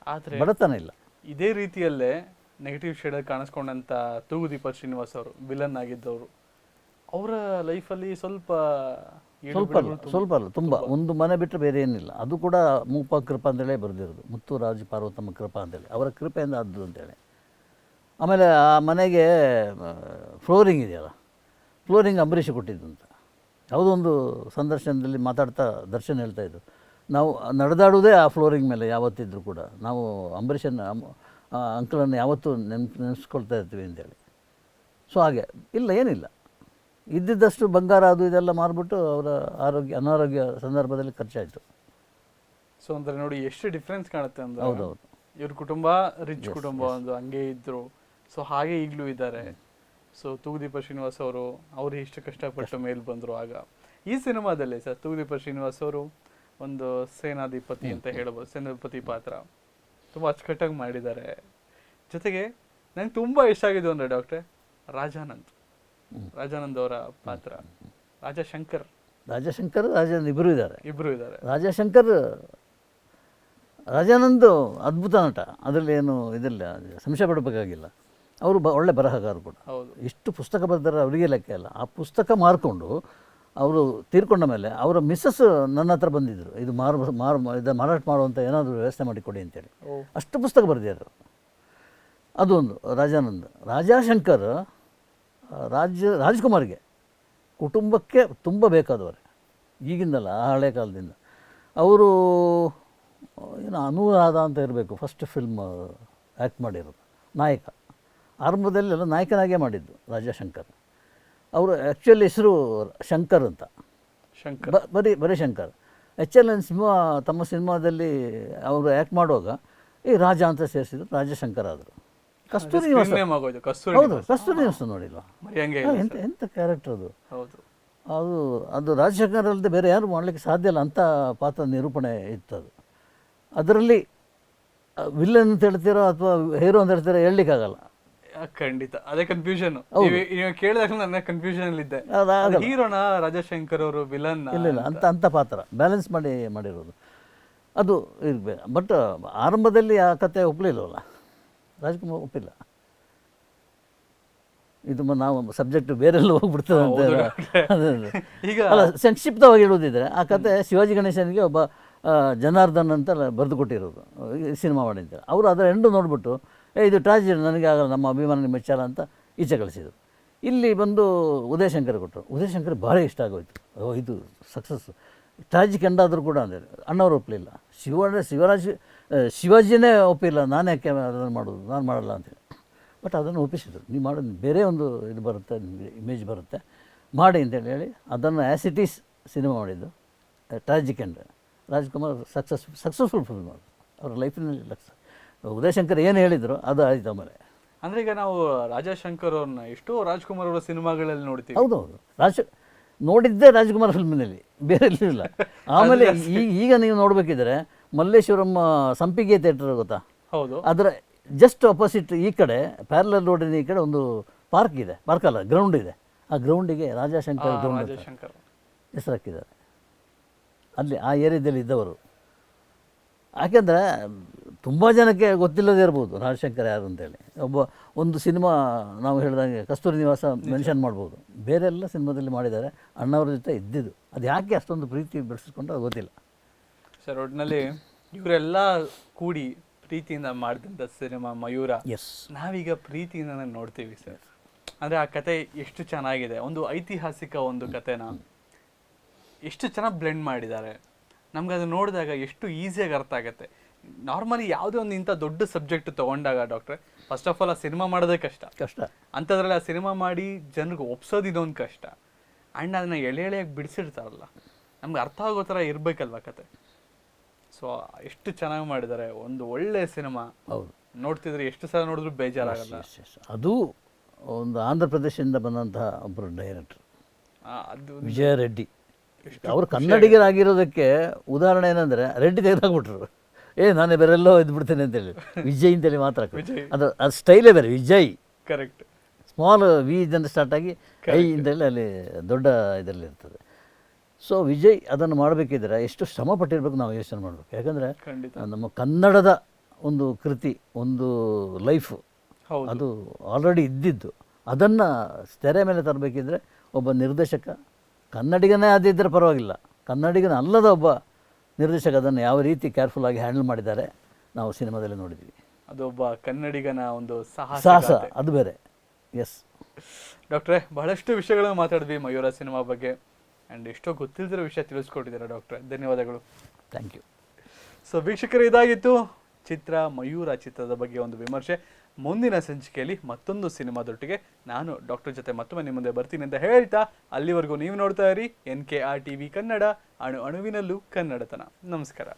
ಆದ್ರೆ ಬಡತನ ಇಲ್ಲ. ಇದೇ ರೀತಿಯಲ್ಲೇ ನೆಗೆಟಿವ್ ಶೇಡ್ ಕಾಣಿಸ್ಕೊಂಡಂಥ ತೂಗುದೀಪ ಶ್ರೀನಿವಾಸ್ ಅವರು ವಿಲನ್ ಆಗಿದ್ದವರು. ಅವರ ಲೈಫಲ್ಲಿ ಸ್ವಲ್ಪ ಸ್ವಲ್ಪ ಅಲ್ಲ ಸ್ವಲ್ಪ ಅಲ್ಲ ತುಂಬ. ಒಂದು ಮನೆ ಬಿಟ್ಟರೆ ಬೇರೆ ಏನಿಲ್ಲ. ಅದು ಕೂಡ ಮೂಪ ಕೃಪಾ ಅಂತೇಳಿ ಬರೆದಿರೋದು. ಮುತ್ತು ರಾಜ ಪಾರ್ವತಮ್ಮ ಕೃಪಾ ಅಂತೇಳಿ. ಅವರ ಕೃಪೆಯಿಂದ ಆದ್ದು ಅಂತೇಳಿ. ಆಮೇಲೆ ಆ ಮನೆಗೆ ಫ್ಲೋರಿಂಗ್ ಇದೆಯಲ್ಲ? ಫ್ಲೋರಿಂಗ್ ಅಂಬರೀಷ್ ಕೊಟ್ಟಿದ್ದು ಅಂತ. ಯಾವುದೋ ಒಂದು ಸಂದರ್ಶನದಲ್ಲಿ ಮಾತಾಡ್ತಾ ದರ್ಶನ್ ಹೇಳ್ತಾ ಇದ್ರು. ನಾವು ನಡೆದಾಡುವುದೇ ಆ ಫ್ಲೋರಿಂಗ್ ಮೇಲೆ ಯಾವತ್ತಿದ್ರೂ ಕೂಡ. ನಾವು ಅಂಬರೀಷನ್ನ ಅಂಕಲನ್ನು ಯಾವತ್ತೂ ನೆನ್ಪು ನೆನೆಸ್ಕೊಳ್ತಾ ಇರ್ತೀವಿ ಅಂತೇಳಿ. ಸೊ ಹಾಗೆ. ಇಲ್ಲ ಏನಿಲ್ಲ. ಇದ್ದಿದ್ದಷ್ಟು ಬಂಗಾರ ಅದು ಇದೆಲ್ಲ ಮಾರ್ಬಿಟ್ಟು ಅವರ ಆರೋಗ್ಯ ಅನಾರೋಗ್ಯ ಸಂದರ್ಭದಲ್ಲಿ ಖರ್ಚಾಯಿತು. ಸೊ ಅಂದ್ರೆ ನೋಡಿ ಎಷ್ಟು ಡಿಫ್ರೆನ್ಸ್ ಕಾಣುತ್ತೆ ಅಂದ್ರೆ ಹೌದೌದು. ಇವ್ರ ಕುಟುಂಬ ರಿಚ್ ಕುಟುಂಬ ಒಂದು ಹಂಗೆ ಇದ್ರು. ಸೊ ಹಾಗೆ ಈಗಲೂ ಇದ್ದಾರೆ. ಸೊ ತೂಗುದೀಪ ಶ್ರೀನಿವಾಸ್ ಅವರು ಅವ್ರು ಇಷ್ಟು ಕಷ್ಟಪಟ್ಟು ಮೇಲ್ ಬಂದ್ರು ಆಗ. ಈ ಸಿನಿಮಾದಲ್ಲಿ ಸರ್ ತೂಗುದೀಪ ಶ್ರೀನಿವಾಸ್ ಅವರು ಒಂದು ಸೇನಾಧಿಪತಿ ಅಂತ ಹೇಳ್ಬೋದು ಸೇನಾಧಿಪತಿ ಪಾತ್ರ. ತುಂಬಾ ಅಚ್ಚುಕಟ್ಟಾಗಿ ಮಾಡಿದ್ದಾರೆ. ಜೊತೆಗೆ ನಂಗೆ ತುಂಬಾ ಇಷ್ಟ ಆಗಿದ್ದು ಅಂದ್ರೆ ಡಾಕ್ಟ್ರೆ ರಾಜಾನಂದ್. ರಾಜಾನಂದ್ ಅವರ ಪಾತ್ರ. ರಾಜಶಂಕರ್. ರಾಜಶಂಕರ್ ರಾಜಾನಂದ್ ಇಬ್ಬರು ಇದ್ದಾರೆ. ಇಬ್ಬರು ಇದ್ದಾರೆ. ರಾಜಶಂಕರ್ ರಾಜಾನಂದ್ ಅದ್ಭುತ ನಟ. ಅದರಲ್ಲಿ ಏನು ಇದಿಲ್ಲ ಸಂಶಯ ಪಡಬೇಕಾಗಿಲ್ಲ. ಅವರು ಬ ಒಳ್ಳೆ ಬರಹಗಾರರು ಕೂಡ. ಹೌದು. ಎಷ್ಟು ಪುಸ್ತಕ ಬರೆದಾರೆ ಅವರಿಗೆ ಲೆಕ್ಕ ಇಲ್ಲ. ಆ ಪುಸ್ತಕ ಮಾರ್ಕೊಂಡು ಅವರು ತೀರ್ಕೊಂಡ ಮೇಲೆ ಅವರ ಮಿಸ್ಸಸ್ ನನ್ನ ಹತ್ರ ಬಂದಿದ್ದರು ಇದು ಮಾರು ಮಾರು ಇದು ಮಾರಾಟ ಮಾಡುವಂಥ ಏನಾದರೂ ವ್ಯವಸ್ಥೆ ಮಾಡಿಕೊಡಿ ಅಂತೇಳಿ. ಅಷ್ಟು ಪುಸ್ತಕ ಬರೆದಿದ್ದಾರೆ ಅದೊಂದು ರಾಜಾನಂದ್. ರಾಜಾಶಂಕರ್ ರಾಜ್ಯ ರಾಜ್ಕುಮಾರ್ಗೆ ಕುಟುಂಬಕ್ಕೆ ತುಂಬ ಬೇಕಾದವರೇ. ಈಗಿಂದಲ್ಲ ಆ ಹಳೆ ಕಾಲದಿಂದ. ಅವರು ಏನು ಅನುರಾಧ ಅಂತ ಇರಬೇಕು ಫಸ್ಟ್ ಫಿಲ್ಮ್ ಆ್ಯಕ್ಟ್ ಮಾಡಿರೋದು. ನಾಯಕ. ಆರಂಭದಲ್ಲೆಲ್ಲ ನಾಯಕನಾಗೇ ಮಾಡಿದ್ದು ರಾಜಶಂಕರ್ ಅವರು ಆ್ಯಕ್ಚುಲಿ ಹೆಸರು ಶಂಕರ್ ಅಂತ. ಶಂಕರ್. ಬರೀ ಬರೀ Shankar. H L N cinema ತಮ್ಮ ಸಿನಿಮಾದಲ್ಲಿ ಅವರು ಆ್ಯಕ್ಟ್ ಮಾಡುವಾಗ ಈ ರಾಜ ಅಂತ ಸೇರಿಸಿದ್ರು ರಾಜಶಂಕರ್ ಆದರು. ಕಸ್ತೂರಿ ನಿವಾಸ. ಕಸ್ತೂರಿ ಹೌದು ಕಸ್ತೂರಿ ನಿವಾಸ ನೋಡಿಲ್ಲ ಎಂತ ಎಂತ ಕ್ಯಾರೆಕ್ಟರ್ ಅದು? ಹೌದು. ಅದು ಅದು ರಾಜಶೇಖರ್ ಅಲ್ಲದೆ ಬೇರೆ ಯಾರು ಮಾಡಲಿಕ್ಕೆ ಸಾಧ್ಯ ಇಲ್ಲ ಅಂಥ ಪಾತ್ರ ನಿರೂಪಣೆ ಇತ್ತು ಅದು ಅದರಲ್ಲಿ ವಿಲ್ಲನ್ ಅಂತ ಹೇಳ್ತೀರೋ ಅಥವಾ ಹೀರೋ ಅಂತ ಹೇಳ್ತೀರೋ ಹೇಳಲಿಕ್ಕಾಗಲ್ಲ. ಖಂಡಿತ. ಅದೇ ಕನ್ಫ್ಯೂಷನ್ ಕೇಳಿದಾಗ ನನ್ನ ಕನ್ಫ್ಯೂಷನ್ ಅಲ್ಲಿ ಇದ್ದೆ. ಅದು ಆಗಲ್ಲ. ಹೀರೋನ ರಾಜಶಂಕರ್ ಅವರು ವಿಲನ್ ಇಲ್ಲ ಇಲ್ಲ ಅಂತ. ಅಂಥ ಪಾತ್ರ. ಬ್ಯಾಲೆನ್ಸ್ ಮಾಡಿ ಮಾಡಿರೋದು. ಅದು ಇರಬೇಕು ಬಟ್ ಆರಂಭದಲ್ಲಿ ಆ ಕತೆ ಒಪ್ಪಲಿಲ್ಲವಲ್ಲ ರಾಜ್ಕುಮಾರ್ ಒಪ್ಪಿಲ್ಲ. ಇದು ನಾವು ಸಬ್ಜೆಕ್ಟ್ ಬೇರೆಲ್ಲ ಹೋಗ್ಬಿಡ್ತೇವೆ ಅಂತ. ಈಗ ಅಲ್ಲ ಸಂಕ್ಷಿಪ್ತವಾಗಿ ಹೇಳೋದಿದ್ರೆ ಆ ಕತೆ ಶಿವಾಜಿ ಗಣೇಶನಿಗೆ ಒಬ್ಬ ಜನಾರ್ದನ್ ಅಂತ ಬರೆದು ಕೊಟ್ಟಿರೋದು. ಈ ಸಿನಿಮಾ ಮಾಡಿ ಅಂತ ಅವರು ಅದರ ಎಂಡು ನೋಡಿಬಿಟ್ಟು ಏ ಇದು ಟ್ರಾಜಿಡಿ ನನಗೆ ಆಗಲ್ಲ ನಮ್ಮ ಅಭಿಮಾನ ಮೆಚ್ಚಲ್ಲ ಅಂತ ಈಚೆ ಕಳಿಸಿದರು. ಇಲ್ಲಿ ಬಂದು ಉದಯಶಂಕರ್ ಕೊಟ್ಟರು. ಉದಯಶಂಕರ್ ಭಾಳ ಇಷ್ಟ ಆಗೋಯ್ತು. ಓ ಇದು ಸಕ್ಸಸ್ ಟ್ರಾಜಿಕ್ ಎಂಡಾದರೂ ಕೂಡ ಅಂದರೆ ಅಣ್ಣವರು ಒಪ್ಪಲಿಲ್ಲ ಶಿವ ಶಿವರಾಜ್ ಶಿವಾಜಿನೇ ಒಪ್ಪಿಲ್ಲ. ನಾನು ಯಾಕೆ ಅದನ್ನು ಮಾಡೋದು ನಾನು ಮಾಡಲ್ಲ ಅಂತೇಳಿ ಬಟ್ ಅದನ್ನು ಒಪ್ಪಿಸಿದರು. ನೀವು ಮಾಡೋದು ಬೇರೆ ಒಂದು ಇದು ಬರುತ್ತೆ ನಿಮಗೆ ಇಮೇಜ್ ಬರುತ್ತೆ. ಮಾಡಿ ಅಂತೇಳಿ ಹೇಳಿ ಅದನ್ನು ಆ್ಯಸ್ ಇಟ್ ಈಸ್ ಸಿನಿಮಾ ಮಾಡಿದ್ದು. Tragic and Rajkumar success successful film ಅದು. ಅವ್ರ ಲೈಫಿನಲ್ಲಿ ಲಕ್ಷ. ಉದಯಶಂಕರ್ ಏನು ಹೇಳಿದ್ರು ಅದು ಆಯಿತು ಆಮೇಲೆ. ಅಂದ್ರೆ ಈಗ ನಾವು ರಾಜಶಂಕರ್ ಅವ್ರನ್ನ ಎಷ್ಟೋ ರಾಜ್ಕುಮಾರ್ ಅವರ ಸಿನಿಮಾಗಳಲ್ಲಿ ನೋಡ್ತೀವಿ. ಹೌದು ಹೌದು ರಾಜ್ ನೋಡಿದ್ದೇ ರಾಜ್ಕುಮಾರ್ ಫಿಲ್ಮಿನಲ್ಲಿ ಬೇರೆ ಇಲ್ಲ. ಆಮೇಲೆ ಈ ಈಗ ನೀವು ನೋಡಬೇಕಿದ್ರೆ ಮಲ್ಲೇಶ್ವರಂ ಸಂಪಿಗೆ ಥಿಯೇಟರ್ ಗೊತ್ತಾ? ಹೌದು. ಅದರ ಜಸ್ಟ್ ಅಪೋಸಿಟ್ ಈ ಕಡೆ ಪ್ಯಾರಲಲ್ ರೋಡಿನ ಈ ಕಡೆ ಒಂದು ಪಾರ್ಕ್ ಇದೆ. ಪಾರ್ಕ್ ಅಲ್ಲ ಗ್ರೌಂಡ್ ಇದೆ. ಆ ಗ್ರೌಂಡಿಗೆ ರಾಜಶಂಕರ್ ಗ್ರೌಂಡ್ ಹೆಸರು ಹಾಕಿದ್ದಾರೆ. ಅಲ್ಲಿ ಆ ಏರಿಯಾದಲ್ಲಿ ಇದ್ದವರು. ಯಾಕೆಂದರೆ ತುಂಬ ಜನಕ್ಕೆ ಗೊತ್ತಿಲ್ಲದೇ ಇರ್ಬೋದು ರಾಜಶಂಕರ್ ಯಾರು ಅಂತೇಳಿ. ಒಬ್ಬ ಒಂದು ಸಿನಿಮಾ ನಾವು ಹೇಳಿದಂಗೆ ಕಸ್ತೂರಿ ನಿವಾಸ ಮೆನ್ಷನ್ ಮಾಡ್ಬೋದು. ಬೇರೆಲ್ಲ ಸಿನಿಮಾದಲ್ಲಿ ಮಾಡಿದ್ದಾರೆ. ಅಣ್ಣವ್ರ ಜೊತೆ ಇದ್ದಿದ್ದು. ಅದು ಯಾಕೆ ಅಷ್ಟೊಂದು ಪ್ರೀತಿ ಬೆಳೆಸ್ಕೊಂಡು ಅದು ಗೊತ್ತಿಲ್ಲ. ಸರ್ ಒಟ್ಟಿನಲ್ಲಿ ಇವರೆಲ್ಲ ಕೂಡಿ ಪ್ರೀತಿಯಿಂದ ಮಾಡಿದಂಥ ಸಿನಿಮಾ ಮಯೂರ. ಎಸ್ ನಾವೀಗ ಪ್ರೀತಿಯಿಂದ ನೋಡ್ತೀವಿ ಸರ್. ಅಂದ್ರೆ ಆ ಕತೆ ಎಷ್ಟು ಚೆನ್ನಾಗಿದೆ. ಒಂದು ಐತಿಹಾಸಿಕ ಒಂದು ಕತೆನ ಎಷ್ಟು ಚೆನ್ನಾಗಿ ಬ್ಲೆಂಡ್ ಮಾಡಿದ್ದಾರೆ. ನಮ್ಗೆ ಅದು ನೋಡಿದಾಗ ಎಷ್ಟು ಈಸಿಯಾಗಿ ಅರ್ಥ ಆಗುತ್ತೆ. ನಾರ್ಮಲಿ ಯಾವುದೇ ಒಂದು ಇಂಥ ದೊಡ್ಡ ಸಬ್ಜೆಕ್ಟ್ ತಗೊಂಡಾಗ ಡಾಕ್ಟ್ರೆ ಫಸ್ಟ್ ಆಫ್ ಆಲ್ ಆ ಸಿನಿಮಾ ಮಾಡೋದೇ ಕಷ್ಟ. ಕಷ್ಟ. ಅಂಥದ್ರಲ್ಲಿ ಆ ಸಿನಿಮಾ ಮಾಡಿ ಜನರಿಗೆ ಒಪ್ಸೋದು ಇದೊಂದು ಕಷ್ಟ. ಆ್ಯಂಡ್ ಅದನ್ನ ಎಳೆ ಎಳೆಯಾಗಿ ಬಿಡಿಸಿರ್ತಾರಲ್ಲ. ನಮ್ಗೆ ಅರ್ಥ ಆಗೋ ಥರ ಇರಬೇಕಲ್ವ ಕತೆ. ಸೊ ಎಷ್ಟು ಚೆನ್ನಾಗಿ ಮಾಡಿದ್ದಾರೆ ಒಂದು ಒಳ್ಳೆ ಸಿನಿಮಾ. ಹೌದು. ನೋಡ್ತಿದ್ರೆ ಎಷ್ಟು ಸಲ ನೋಡಿದ್ರು ಬೇಜಾರಾಗಲ್ಲ. ಅದು ಒಂದು ಆಂಧ್ರ ಪ್ರದೇಶದಿಂದ ಬಂದಂತಹ ಒಬ್ಬರು ಡೈರೆಕ್ಟರ್ ಅದು ವಿಜಯ ರೆಡ್ಡಿ. ಅವರು ಕನ್ನಡಿಗರಾಗಿರೋದಕ್ಕೆ ಉದಾಹರಣೆ ಏನಂದರೆ ರೆಡ್ಡಿ ತೆಗೆದಾಕ್ಬಿಟ್ರು. ಏ ನಾನೇ ಬೇರೆಲ್ಲೋ ಇದ್ಬಿಡ್ತೇನೆ ಅಂತೇಳಿ ವಿಜಯ್ ಅಂತೇಳಿ ಮಾತ್ರ ವಿಜಯ್. ಅದು ಅದು ಸ್ಟೈಲೇ ಬೇರೆ ವಿಜಯ್. ಕರೆಕ್ಟ್ ಸ್ಮಾಲ್ ವಿ ಇದನ್ನು ಸ್ಟಾರ್ಟ್ ಆಗಿ ಐ ಅಂತೇಳಿ ಅಲ್ಲಿ ದೊಡ್ಡ ಇದರಲ್ಲಿ ಇರ್ತದೆ. ಸೊ ವಿಜಯ್ ಅದನ್ನು ಮಾಡಬೇಕಿದ್ರೆ ಎಷ್ಟು ಶ್ರಮ ಪಟ್ಟಿರಬೇಕು ನಾವು ಯೋಚನೆ ಮಾಡಬೇಕು. ಯಾಕಂದರೆ ನಮ್ಮ ಕನ್ನಡದ ಒಂದು ಕೃತಿ ಒಂದು ಲೈಫು ಅದು ಆಲ್ರೆಡಿ ಇದ್ದಿದ್ದು. ಅದನ್ನು ತೆರೆ ಮೇಲೆ ತರಬೇಕಿದ್ರೆ ಒಬ್ಬ ನಿರ್ದೇಶಕ ಕನ್ನಡಿಗನೇ ಆದಿದ್ದರೆ ಪರವಾಗಿಲ್ಲ. ಕನ್ನಡಿಗನ ಅಲ್ಲದ ಒಬ್ಬ ನಿರ್ದೇಶಕ ಅದನ್ನು ಯಾವ ರೀತಿ ಕೇರ್ಫುಲ್ ಆಗಿ ಹ್ಯಾಂಡಲ್ ಮಾಡಿದ್ದಾರೆ ನಾವು ಸಿನಿಮಾದಲ್ಲಿ ನೋಡಿದ್ದೀವಿ. ಅದೊಬ್ಬ ಕನ್ನಡಿಗನ ಒಂದು ಸಾಹಸ ಅದು ಬೇರೆ. ಎಸ್ ಡಾಕ್ಟ್ರೆ ಬಹಳಷ್ಟು ವಿಷಯಗಳನ್ನು ಮಾತಾಡಿದ್ವಿ ಮಯೂರ ಸಿನಿಮಾ ಬಗ್ಗೆ. ಆ್ಯಂಡ್ ಎಷ್ಟೋ ಗೊತ್ತಿಲ್ಲದಿರೋ ವಿಷಯ ತಿಳಿಸ್ಕೊಟ್ಟಿದ್ದೀರಾ ಡಾಕ್ಟ್ರೆ ಧನ್ಯವಾದಗಳು. ಥ್ಯಾಂಕ್ ಯು ಸೊ ವೀಕ್ಷಕರು ಇದಾಗಿತ್ತು ಚಿತ್ರ ಮಯೂರ ಚಿತ್ರದ ಬಗ್ಗೆ ಒಂದು ವಿಮರ್ಶೆ. ಮುಂದಿನ ಸಂಚಿಕೆಯಲ್ಲಿ ಮತ್ತೊಂದು ಸಿನಿಮಾದೊಟ್ಟಿಗೆ ನಾನು ಡಾಕ್ಟರ್ ಜೊತೆ ಮತ್ತೊಮ್ಮೆ ನಿಮ್ಮ ಮುಂದೆ ಬರ್ತೀನಿ ಅಂತ ಹೇಳ್ತಾ ಅಲ್ಲಿವರೆಗೂ ನೀವು ನೋಡ್ತಾ ಇರಿ N K R T V Kannada ಅಣು ಅಣುವಿನಲ್ಲೂ ಕನ್ನಡತನ. ನಮಸ್ಕಾರ.